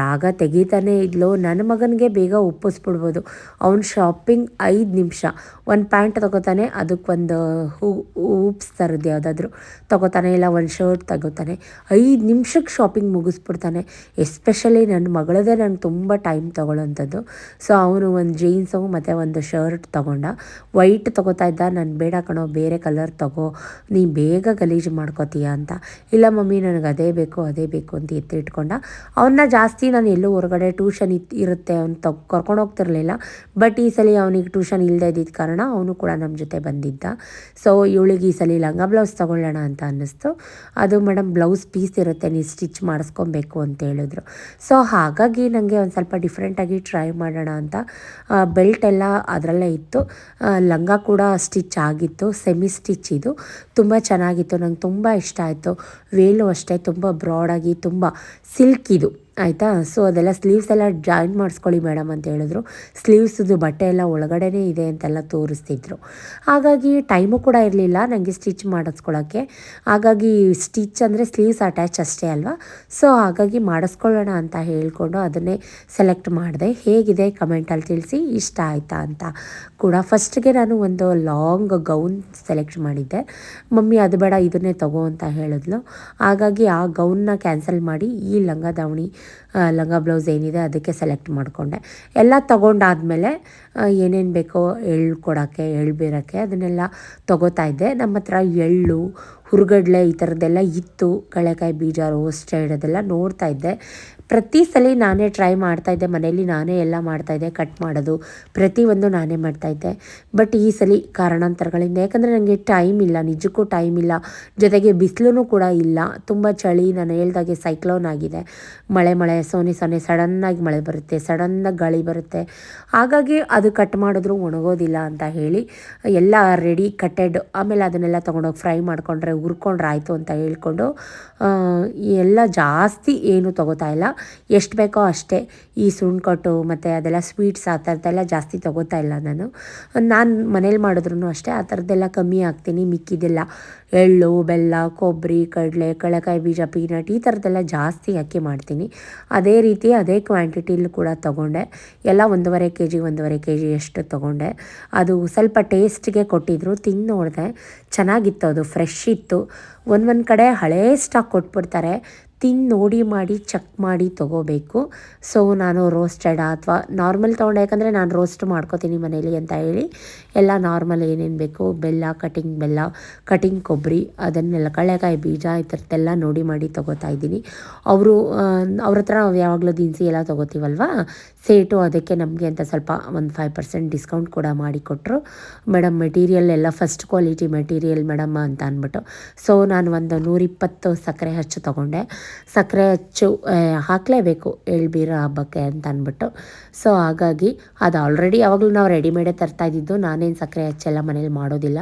ರಾಗ ತೆಗಿತಾನೆ ಇದ್ಲು. ನನ್ನ ಮಗನಿಗೆ ಬೇಗ ಒಪ್ಪಿಸ್ಬಿಡ್ಬೋದು. ಅವ್ನು ಶಾಪಿಂಗ್ ಐದು ನಿಮಿಷ. ಒಂದು ಪ್ಯಾಂಟ್ ತಗೋತಾನೆ, ಅದಕ್ಕೊಂದು ಹೂ ಹೂಪ್ಸ್ ಥರದ್ದು ಯಾವುದಾದ್ರೂ ತಗೋತಾನೆ, ಇಲ್ಲ ಒಂದು ಶರ್ಟ್ ತಗೋತಾನೆ ಐದು ನಿಮಿಷಕ್ಕೆ ಶಾಪಿಂಗ್ ಮುಗಿಸ್ಬಿಡ್ತಾನೆ. ಎಸ್ಪೆಷಲಿ ನನ್ನ ಮಗಳದೇ ನಾನು ತುಂಬ ಟೈಮ್ ತೊಗೊಳ್ಳೋಂಥದ್ದು ಸೊ ಅವನು ಒಂದು ಜೀನ್ಸು ಮತ್ತು ಒಂದು ಶರ್ಟ್ ತೊಗೊಂಡ. ವೈಟ್ ತೊಗೋತಾ ಇದ್ದ. ನಾನು ಬೇಡ ಕಣೋ, ಬೇರೆ ಕಲರ್ ತಗೋ. ನೀ ಬೇಗ ಗಲೀಜು ಮಾಡ್ಕೋತೀಯ ಅಂತ. ಇಲ್ಲ ಮಮ್ಮಿ, ನನಗೆ ಅದೇ ಬೇಕು ಅದೇ ಬೇಕು ಅಂತ ಎತ್ತಿಟ್ಕೊಂಡ. ಅವನ್ನ ಜಾಸ್ತಿ ನಾನು ಎಲ್ಲೂ ಹೊರಗಡೆ ಟ್ಯೂಷನ್ ಇತ್ತು ಇರುತ್ತೆ. ಅವ್ನು ತಗ್ ಕರ್ಕೊಂಡು ಹೋಗ್ತಿರ್ಲಿಲ್ಲ. ಬಟ್ ಈ ಸಲ ಅವನಿಗೆ ಟ್ಯೂಷನ್ ಇಲ್ಲದೆ ಇದ್ದಿದ್ದ ಕಾರಣ ಅವನು ಕೂಡ ನಮ್ಮ ಜೊತೆ ಬಂದಿದ್ದ. ಸೊ ಇವಳಿಗೆ ಈ ಸಲ ಲಂಗ ಬ್ಲೌಸ್ ತೊಗೊಳ್ಳೋಣ ಅಂತ ಅನ್ನಿಸ್ತು. ಅದು ಮೇಡಮ್ ಬ್ಲೌಸ್ ಪೀಸ್ ಇರುತ್ತೆ, ನೀವು ಸ್ಟಿಚ್ ಮಾಡಿಸ್ಕೊಬೇಕು ಅಂತ ಹೇಳಿದ್ರು. ಸೊ ಹಾಗಾಗಿ ನನಗೆ ಒಂದು ಸ್ವಲ್ಪ ಡಿಫ್ರೆಂಟಾಗಿ ಟ್ರೈ ಮಾಡೋಣ ಅಂತ ಬೆಲ್ಟ್ ಎಲ್ಲ ಅದರಲ್ಲೇ ಇತ್ತು. ಲಂಗ ಕೂಡ ಸ್ಟಿಚ್ ಆಗಿತ್ತು ಸೆಮಿ ಸ್ಟಿಚ್ ಇದು. ತುಂಬ ಚೆನ್ನಾಗಿತ್ತು, ನಂಗೆ ತುಂಬ ಇಷ್ಟ ಆಯಿತು. ವೇಲು ಅಷ್ಟೇ ತುಂಬ ಬ್ರಾಡಾಗಿ ತುಂಬ ಸಿಲ್ಕ್ ಇದು. ಆಯಿತಾ? ಸೊ ಅದೆಲ್ಲ ಸ್ಲೀವ್ಸ್ ಎಲ್ಲ ಜಾಯಿಂಟ್ ಮಾಡಿಸ್ಕೊಳ್ಳಿ ಮೇಡಮ್ ಅಂತ ಹೇಳಿದ್ರು. ಸ್ಲೀವ್ಸ್ದು ಬಟ್ಟೆ ಎಲ್ಲ ಒಳಗಡೆನೇ ಇದೆ ಅಂತೆಲ್ಲ ತೋರಿಸ್ತಿದ್ರು. ಹಾಗಾಗಿ ಟೈಮು ಕೂಡ ಇರಲಿಲ್ಲ ನನಗೆ ಸ್ಟಿಚ್ ಮಾಡಿಸ್ಕೊಳ್ಳೋಕ್ಕೆ ಹಾಗಾಗಿ ಸ್ಟಿಚ್ ಅಂದರೆ ಸ್ಲೀವ್ಸ್ ಅಟ್ಯಾಚ್ ಅಷ್ಟೇ ಅಲ್ವಾ? ಸೊ ಹಾಗಾಗಿ ಮಾಡಿಸ್ಕೊಳ್ಳೋಣ ಅಂತ ಹೇಳಿಕೊಂಡು ಅದನ್ನೇ ಸೆಲೆಕ್ಟ್ ಮಾಡಿದೆ. ಹೇಗಿದೆ ಕಮೆಂಟಲ್ಲಿ ತಿಳಿಸಿ. ಇಷ್ಟ ಆಯಿತಾ ಅಂತ ಕೂಡ. ಫಸ್ಟ್ಗೆ ನಾನು ಒಂದು ಲಾಂಗ್ ಗೌನ್ ಸೆಲೆಕ್ಟ್ ಮಾಡಿದ್ದೆ. ಮಮ್ಮಿ ಅದು ಬೇಡ, ಇದನ್ನೇ ತಗೋ ಅಂತ ಹೇಳಿದ್ಲು. ಹಾಗಾಗಿ ಆ ಗೌನ್ನ ಕ್ಯಾನ್ಸಲ್ ಮಾಡಿ ಈ ಲಂಗ ದಾವಣಿ ಲಂಗ ಬ್ಲೌಸ್ ಏನಿದೆ ಅದಕ್ಕೆ ಸೆಲೆಕ್ಟ್ ಮಾಡಿಕೊಂಡೆ. ಎಲ್ಲ ತೊಗೊಂಡಾದಮೇಲೆ ಏನೇನು ಬೇಕೋ ಎಳ್ಳು ಕೊಡೋಕ್ಕೆ, ಎಳ್ಳು ಬೀರೋಕ್ಕೆ ಅದನ್ನೆಲ್ಲ ತೊಗೋತಾ ಇದ್ದೆ. ನಮ್ಮ ಹತ್ರ ಎಳ್ಳು, ಹುರುಗಡ್ಲೆ ಈ ಥರದ್ದೆಲ್ಲ ಇತ್ತು. ಕಳೆಕಾಯಿ ಬೀಜ ರೋಸ್ಟೆಡ್ ಅದೆಲ್ಲ ನೋಡ್ತಾ ಇದ್ದೆ. ಪ್ರತಿ ಸಲ ನಾನೇ ಟ್ರೈ ಮಾಡ್ತಾಯಿದ್ದೆ ಮನೆಯಲ್ಲಿ ನಾನೇ ಎಲ್ಲ ಮಾಡ್ತಾಯಿದ್ದೆ ಕಟ್ ಮಾಡೋದು, ಪ್ರತಿಯೊಂದು ನಾನೇ ಮಾಡ್ತಾಯಿದ್ದೆ ಬಟ್ ಈ ಸಲ ಕಾರಣಾಂತರಗಳಿಂದ, ಯಾಕಂದರೆ ನನಗೆ ಟೈಮ್ ಇಲ್ಲ, ನಿಜಕ್ಕೂ ಟೈಮ್ ಇಲ್ಲ. ಜೊತೆಗೆ ಬಿಸಿಲೂ ಕೂಡ ಇಲ್ಲ. ತುಂಬ ಚಳಿ, ನಾನು ಹೇಳ್ದಾಗೆ ಸೈಕ್ಲೋನ್ ಆಗಿದೆ. ಮಳೆ ಮಳೆ, ಸೋನೆ, ಸೊನೆ, ಸಡನ್ನಾಗಿ ಮಳೆ ಬರುತ್ತೆ, ಸಡನ್ನಾಗಿ ಗಾಳಿ ಬರುತ್ತೆ. ಹಾಗಾಗಿ ಅದು ಕಟ್ ಮಾಡಿದ್ರು ಒಣಗೋದಿಲ್ಲ ಅಂತ ಹೇಳಿ, ಎಲ್ಲ ರೆಡಿ ಕಟ್ಟೆಡ್ ಆಮೇಲೆ ಅದನ್ನೆಲ್ಲ ತೊಗೊಂಡೋಗಿ ಫ್ರೈ ಮಾಡಿಕೊಂಡ್ರೆ, ಹುರ್ಕೊಂಡ್ರೆ ಆಯಿತು ಅಂತ ಹೇಳ್ಕೊಂಡು ಎಲ್ಲ ಜಾಸ್ತಿ ಏನು ತೊಗೋತಾ ಇಲ್ಲ. ಎಷ್ಟು ಬೇಕೋ ಅಷ್ಟೇ ಈ ಸುಣ್ಕೊಟ್ಟು ಮತ್ತು ಅದೆಲ್ಲ ಸ್ವೀಟ್ಸ್ ಆ ಥರದ್ದೆಲ್ಲ ಜಾಸ್ತಿ ತೊಗೋತಾ ಇಲ್ಲ ನಾನು. ನಾನು ಮನೇಲಿ ಮಾಡಿದ್ರು ಅಷ್ಟೇ, ಆ ಥರದ್ದೆಲ್ಲ ಕಮ್ಮಿ ಹಾಕ್ತೀನಿ, ಮಿಕ್ಕಿದೆಲ್ಲ ಎಳ್ಳು, ಬೆಲ್ಲ ಕೊಬ್ಬರಿ ಕಡಲೆ, ಕಳೆಕಾಯಿ ಬೀಜ, ಪೀನಟ್ ಈ ಥರದ್ದೆಲ್ಲ ಜಾಸ್ತಿ ಹಾಕಿ ಮಾಡ್ತೀನಿ. ಅದೇ ರೀತಿ ಅದೇ ಕ್ವಾಂಟಿಟಿಲಿ ಕೂಡ ತೊಗೊಂಡೆ. ಎಲ್ಲ ಒಂದೂವರೆ ಕೆ ಜಿ ಒಂದೂವರೆ ಕೆ ಜಿ ಅಷ್ಟು ತೊಗೊಂಡೆ. ಅದು ಸ್ವಲ್ಪ ಟೇಸ್ಟ್ಗೆ ಕೊಟ್ಟಿದ್ರು ತಿಂದು ನೋಡಿದೆ ಚೆನ್ನಾಗಿತ್ತು ಅದು ಫ್ರೆಶ್ ಇತ್ತು. ಒಂದೊಂದು ಒಂದು ಕಡೆ ಹಳೇ ಸ್ಟಾಕ್ ಕೊಟ್ಬಿಡ್ತಾರೆ ತಿಂದು ನೋಡಿ ಮಾಡಿ ಚೆಕ್ ಮಾಡಿ ತೊಗೋಬೇಕು. ಸೊ ನಾನು ರೋಸ್ಟೆಡ್ ಅಥವಾ ನಾರ್ಮಲ್ ತೊಗೊಂಡೆ ಯಾಕಂದರೆ ನಾನು ರೋಸ್ಟ್ ಮಾಡ್ಕೋತೀನಿ ಮನೇಲಿ ಅಂತ ಹೇಳಿ. ಎಲ್ಲ ನಾರ್ಮಲ್ ಏನೇನು ಬೇಕು ಬೆಲ್ಲ ಕಟಿಂಗ್ ಬೆಲ್ಲ ಕಟಿಂಗ್ ಕೊಬ್ಬರಿ, ಅದನ್ನೆಲ್ಲ ಕಳೆಕಾಯಿ ಬೀಜ ಈ ಥರದ್ದೆಲ್ಲ ನೋಡಿ ಮಾಡಿ ತೊಗೋತಾ ಇದ್ದೀನಿ. ಅವರು ಅವ್ರ ಹತ್ರ ನಾವು ಯಾವಾಗಲೂ ದಿನಸಿ ಎಲ್ಲ ತೊಗೋತೀವಲ್ವ? ಸೇಟು ಅದಕ್ಕೆ ನಮಗೆ ಅಂತ ಸ್ವಲ್ಪ ಒಂದು ಫೈವ್ ಪರ್ಸೆಂಟ್ ಡಿಸ್ಕೌಂಟ್ ಕೂಡ ಮಾಡಿಕೊಟ್ರು ಮೇಡಮ್ ಮೆಟೀರಿಯಲ್ ಎಲ್ಲ ಫಸ್ಟ್ ಕ್ವಾಲಿಟಿ ಮೆಟೀರಿಯಲ್ ಮೇಡಮ್ ಅಂತ ಅಂದ್ಬಿಟ್ಟು. ಸೊ ನಾನು ಒಂದು ನೂರಿಪ್ಪತ್ತು ಸಕ್ಕರೆ ಹಚ್ಚು ತೊಗೊಂಡೆ. ಸಕ್ಕರೆ ಹಚ್ಚು ಹಾಕಲೇಬೇಕು ಎಳ್ಬೀರ ಹಬ್ಬಕ್ಕೆ ಅಂತ ಅಂದ್ಬಿಟ್ಟು. ಸೊ ಹಾಗಾಗಿ ಅದು ಆಲ್ರೆಡಿ ಯಾವಾಗಲೂ ನಾವು ರೆಡಿಮೇಡೇ ತರ್ತಾ ಇದ್ದಿದ್ದು ನಾನೇನು ಸಕ್ಕರೆ ಹಚ್ಚೆಲ್ಲ ಮನೇಲಿ ಮಾಡೋದಿಲ್ಲ.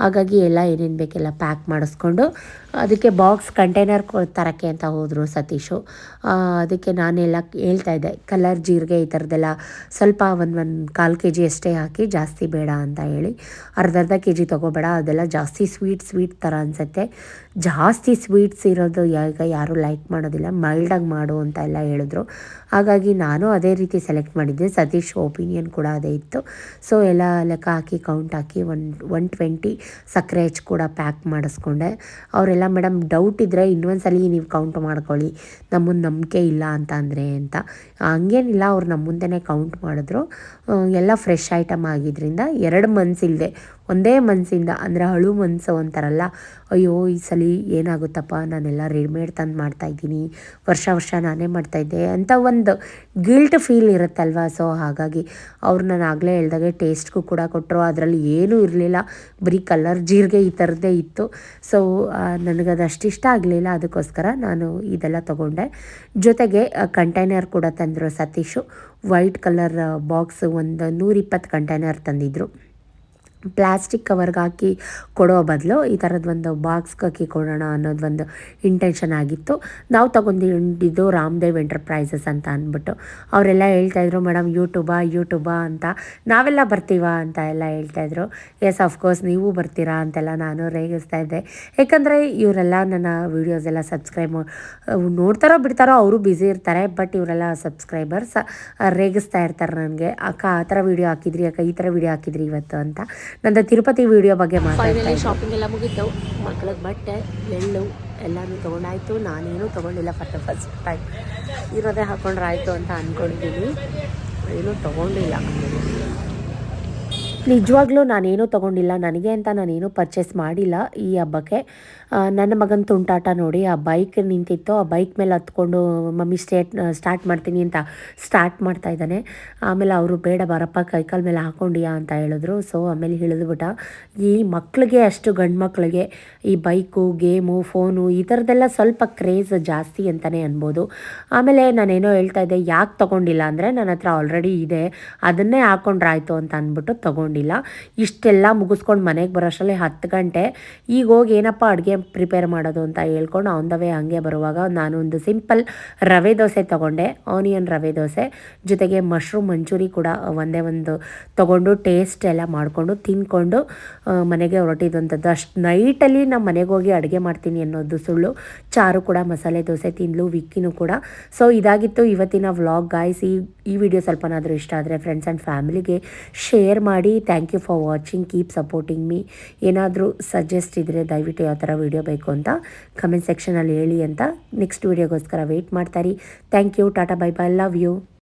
ಹಾಗಾಗಿ ಎಲ್ಲ ಏನೇನು ಬೇಕೆಲ್ಲ ಪ್ಯಾಕ್ ಮಾಡಿಸ್ಕೊಂಡು ಅದಕ್ಕೆ ಬಾಕ್ಸ್ ಕಂಟೈನರ್ ತರೋಕ್ಕೆ ಅಂತ ಹೋದರು ಸತೀಶು. ಅದಕ್ಕೆ ನಾನೆಲ್ಲ ಹೇಳ್ತಾ ಇದ್ದೆ, ಕಲರ್ ಜೀರಿಗೆ ಈ ಥರದ್ದೆಲ್ಲ ಸ್ವಲ್ಪ ಒಂದು ಒಂದು ಕಾಲು ಕೆ ಜಿ ಅಷ್ಟೇ ಹಾಕಿ ಜಾಸ್ತಿ ಬೇಡ ಅಂತ ಹೇಳಿ ಅರ್ಧ ಅರ್ಧ ಕೆ ಜಿ ತೊಗೋಬೇಡ, ಅದೆಲ್ಲ ಜಾಸ್ತಿ ಸ್ವೀಟ್ ಸ್ವೀಟ್ ಥರ ಅನಿಸುತ್ತೆ. ಜಾಸ್ತಿ ಸ್ವೀಟ್ಸ್ ಇರೋದು ಈಗ ಯಾರೂ ಲೈಕ್ ಮಾಡೋದಿಲ್ಲ, ಮೈಲ್ಡಾಗಿ ಮಾಡು ಅಂತ ಎಲ್ಲ ಹೇಳಿದ್ರು. ಹಾಗಾಗಿ ನಾನು ಅದೇ ರೀತಿ ಸೆಲೆಕ್ಟ್ ಮಾಡಿದ್ದೆ, ಸತೀಶ್ ಒಪಿನಿಯನ್ ಕೂಡ ಅದೇ ಇತ್ತು. ಸೊ ಎಲ್ಲ ಲೆಕ್ಕ ಹಾಕಿ, ಕೌಂಟ್ ಹಾಕಿ ಒನ್ ಒನ್ ಟ್ವೆಂಟಿ ಸಕ್ಕರೆ ಹೆಚ್ಚು ಕೂಡ ಪ್ಯಾಕ್ ಮಾಡಿಸ್ಕೊಂಡೆ. ಅವರೆಲ್ಲ ಮೇಡಮ್ ಡೌಟ್ ಇದ್ದರೆ ಇನ್ನೊಂದ್ಸಲಿ ನೀವು ಕೌಂಟ್ ಮಾಡ್ಕೊಳ್ಳಿ. ನಮ್ಮನ್ನು ನಂಬಿಕೆ ಇಲ್ಲ ಅಂತ ಅಂದರೆ ಅಂತ. ಹಂಗೇನಿಲ್ಲ, ಅವ್ರು ನಮ್ಮ ಮುಂದೆನೇ ಕೌಂಟ್ ಮಾಡಿದ್ರು. ಎಲ್ಲ ಫ್ರೆಶ್ ಐಟಮ್ ಆಗಿದ್ದರಿಂದ ಎರಡು ಮನ್ಸಿಲ್ಲದೆ ಒಂದೇ ಮನಸ್ಸಿಂದ ಅಂದರೆ ಅಳು ಮನಸ್ಸು ಅಂತಾರಲ್ಲ, ಅಯ್ಯೋ, ಈ ಸಲ ಏನಾಗುತ್ತಪ್ಪ, ನಾನೆಲ್ಲ ರೆಡಿಮೇಡ್ ತಂದು ಮಾಡ್ತಾಯಿದ್ದೀನಿ ವರ್ಷ ವರ್ಷ ನಾನೇ ಮಾಡ್ತಾಯಿದ್ದೆ ಅಂತ ಒಂದು ಗಿಲ್ಟ್ ಫೀಲ್ ಇರುತ್ತಲ್ವ? ಸೊ ಹಾಗಾಗಿ ಅವ್ರು ನಾನು ಆಗಲೇ ಹೇಳ್ದಾಗೆ ಟೇಸ್ಟ್ಗೂ ಕೂಡ ಕೊಟ್ಟರು, ಅದರಲ್ಲಿ ಏನೂ ಇರಲಿಲ್ಲ, ಬರೀ ಕಲರ್ ಜೀರಿಗೆ ಈ ಥರದ್ದೇ ಇತ್ತು. ಸೊ ನನಗದು ಅಷ್ಟು ಇಷ್ಟ ಆಗಲಿಲ್ಲ, ಅದಕ್ಕೋಸ್ಕರ ನಾನು ಇದೆಲ್ಲ ತೊಗೊಂಡೆ. ಜೊತೆಗೆ ಕಂಟೈನರ್ ಕೂಡ ತಂದರು ಸತೀಶು ವೈಟ್ ಕಲರ್ ಬಾಕ್ಸ್ ಒಂದು ನೂರಿಪ್ಪತ್ತು ಕಂಟೈನರ್ ತಂದಿದ್ದರು ಪ್ಲಾಸ್ಟಿಕ್ ಕವರ್ಗೆ ಹಾಕಿ ಕೊಡೋ ಬದಲು ಈ ಥರದ್ದು ಒಂದು ಬಾಕ್ಸ್ಗೆ ಹಾಕಿ ಕೊಡೋಣ ಅನ್ನೋದು ಒಂದು ಇಂಟೆನ್ಷನ್ ಆಗಿತ್ತು. ನಾವು ತಗೊಂಡಿದ್ದು ರಾಮದೇವ್ ಎಂಟರ್ಪ್ರೈಸಸ್ ಅಂತ ಅಂದ್ಬಿಟ್ಟು. ಅವರೆಲ್ಲ ಹೇಳ್ತಾಯಿದ್ರು ಮೇಡಮ್ ಯೂಟ್ಯೂಬಾ ಯೂಟ್ಯೂಬಾ ಅಂತ. ನಾವೆಲ್ಲ ಬರ್ತೀವಾ ಅಂತ ಎಲ್ಲ ಹೇಳ್ತಾಯಿದ್ರು ಎಸ್ ಆಫ್ಕೋರ್ಸ್ ನೀವು ಬರ್ತೀರಾ? ಅಂತೆಲ್ಲ ನಾನು ರೇಗಿಸ್ತಾ ಇದ್ದೆ. ಯಾಕಂದರೆ ಇವರೆಲ್ಲ ನನ್ನ ವೀಡಿಯೋಸ್ ಎಲ್ಲ ಸಬ್ಸ್ಕ್ರೈಬ್ ನೋಡ್ತಾರೋ ಬಿಡ್ತಾರೋ ಅವರು ಬ್ಯುಸಿ ಇರ್ತಾರೆ ಬಟ್ ಇವರೆಲ್ಲ ಸಬ್ಸ್ಕ್ರೈಬರ್ಸ್ ರೇಗಿಸ್ತಾ ಇರ್ತಾರೆ ನನಗೆ. ಅಕ್ಕ, ಆ ಥರ ವೀಡಿಯೋ ಹಾಕಿದ್ರಿ, ಅಕ್ಕ, ಈ ಥರ ವೀಡಿಯೋ ಹಾಕಿದ್ರಿ ಇವತ್ತು ಅಂತ. ನಂದು ತಿರುಪತಿ ವಿಡಿಯೋ ಬಗ್ಗೆ ಫೈನಲಿ ಶಾಪಿಂಗ್ ಎಲ್ಲ ಮುಗಿದ್ದವು ಮಕ್ಕಳಿಗೆ ಬಟ್ಟೆ ಎಳ್ಳು ಎಲ್ಲಾನು ತಗೊಂಡಾಯ್ತು. ನಾನೇನು ತಗೊಂಡಿಲ್ಲ ಫಸ್ಟ್ ಫಸ್ಟ್ ಟೈಮ್ ಇರೋದೇ ಹಾಕೊಂಡ್ರೆ ಆಯಿತು ಅಂತ ಅಂದ್ಕೊಂಡಿದ್ದೀನಿ ಏನೂ ತಗೊಂಡಿಲ್ಲ. ನಿಜವಾಗ್ಲೂ ನಾನೇನೂ ತೊಗೊಂಡಿಲ್ಲ. ನನಗೆ ಅಂತ ನಾನೇನು ಪರ್ಚೇಸ್ ಮಾಡಿಲ್ಲ ಈ ಹಬ್ಬಕ್ಕೆ. ನನ್ನ ಮಗನ ತುಂಟಾಟ ನೋಡಿ, ಆ ಬೈಕ್ ನಿಂತಿತ್ತು, ಆ ಬೈಕ್ ಮೇಲೆ ಹತ್ಕೊಂಡು, ಮಮ್ಮಿ ಸ್ಟೇಟ್ ಸ್ಟಾರ್ಟ್ ಮಾಡ್ತೀನಿ ಅಂತ ಸ್ಟಾರ್ಟ್ ಮಾಡ್ತಾ ಇದ್ದಾನೆ. ಆಮೇಲೆ ಅವರು, ಬೇಡ ಬರಪ್ಪ, ಕೈಕಾಲ ಮೇಲೆ ಹಾಕೊಂಡಿಯಾ ಅಂತ ಹೇಳಿದ್ರು. ಸೊ ಆಮೇಲೆ ಹೇಳಿದ್ಬಿಟ್ಟ ಈ ಮಕ್ಕಳಿಗೆ ಅಷ್ಟು ಗಂಡು ಮಕ್ಕಳಿಗೆ ಈ ಬೈಕು ಗೇಮು ಫೋನು ಈ ಥರದ್ದೆಲ್ಲ ಸ್ವಲ್ಪ ಕ್ರೇಜ್ ಜಾಸ್ತಿ ಅಂತಲೇ ಅನ್ಬೋದು. ಆಮೇಲೆ ನಾನೇನೋ ಹೇಳ್ತಾ ಇದ್ದೆ, ಯಾಕೆ ತೊಗೊಂಡಿಲ್ಲ? ಅಂದರೆ, ನನ್ನ ಹತ್ರ ಆಲ್ರೆಡಿ ಇದೆ. ಅದನ್ನೇ ಹಾಕೊಂಡ್ರಾಯ್ತು ಅಂತ ಅಂದ್ಬಿಟ್ಟು ತೊಗೊಂಡಿಲ್ಲ. ಇಷ್ಟೆಲ್ಲ ಮುಗಿಸ್ಕೊಂಡು ಮನೆಗೆ ಬರೋಷ್ಟರಲ್ಲಿ ಹತ್ತು ಗಂಟೆ. ಈಗ ಹೋಗಿ, ಏನಪ್ಪ ಅಡುಗೆ ಪ್ರಿಪೇರ್ ಮಾಡೋದು ಅಂತ ಹೇಳ್ಕೊಂಡು ಆನ್ ದ ವೇ ಹಂಗೆ ಬರುವಾಗ ನಾನು ಒಂದು ಸಿಂಪಲ್ ರವೆ ದೋಸೆ ತೊಗೊಂಡೆ ಆನಿಯನ್ ರವೆ ದೋಸೆ. ಜೊತೆಗೆ ಮಶ್ರೂಮ್ ಮಂಚೂರಿ ಕೂಡ ಒಂದೇ ಒಂದು ತೊಗೊಂಡು ಟೇಸ್ಟ್ ಎಲ್ಲ ಮಾಡಿಕೊಂಡು ತಿನ್ಕೊಂಡು ಮನೆಗೆ ಹೊರಟಿದ್ದಂಥದ್ದು ಅಷ್ಟು ನೈಟಲ್ಲಿ ನಮ್ಮ ಮನೆಗೆ ಹೋಗಿ ಅಡುಗೆ ಮಾಡ್ತೀನಿ ಅನ್ನೋದು ಸುಳ್ಳು. ಚಾರು ಕೂಡ, ಮಸಾಲೆ ದೋಸೆ ತಿಂದ್ಲು, ವಿಕ್ಕಿನೂ ಕೂಡ. ಸೊ ಇದಾಗಿತ್ತು ಇವತ್ತಿನ ವ್ಲಾಗ್ ಗಾಯ್ಸ್ ಈ ಈ ವಿಡಿಯೋ ಸ್ವಲ್ಪನಾದರೂ ಇಷ್ಟ ಆದರೆ ಫ್ರೆಂಡ್ಸ್ ಆ್ಯಂಡ್ ಫ್ಯಾಮಿಲಿಗೆ ಶೇರ್ ಮಾಡಿ. Thank you for watching keep supporting me ಏನಾದರೂ ಸಜೆಸ್ಟ್ ಇದ್ದರೆ ದಯವಿಟ್ಟು ಯಾವ ಥರ ವಿಡಿಯೋ ಬೇಕು ಅಂತ ಕಮೆಂಟ್ ಸೆಕ್ಷನಲ್ಲಿ ಹೇಳಿ ಅಂತ ನೆಕ್ಸ್ಟ್ ವಿಡಿಯೋಗೋಸ್ಕರ ವೆಯ್ಟ್ ಮಾಡ್ತಾರೆ thank you tata bye bye love you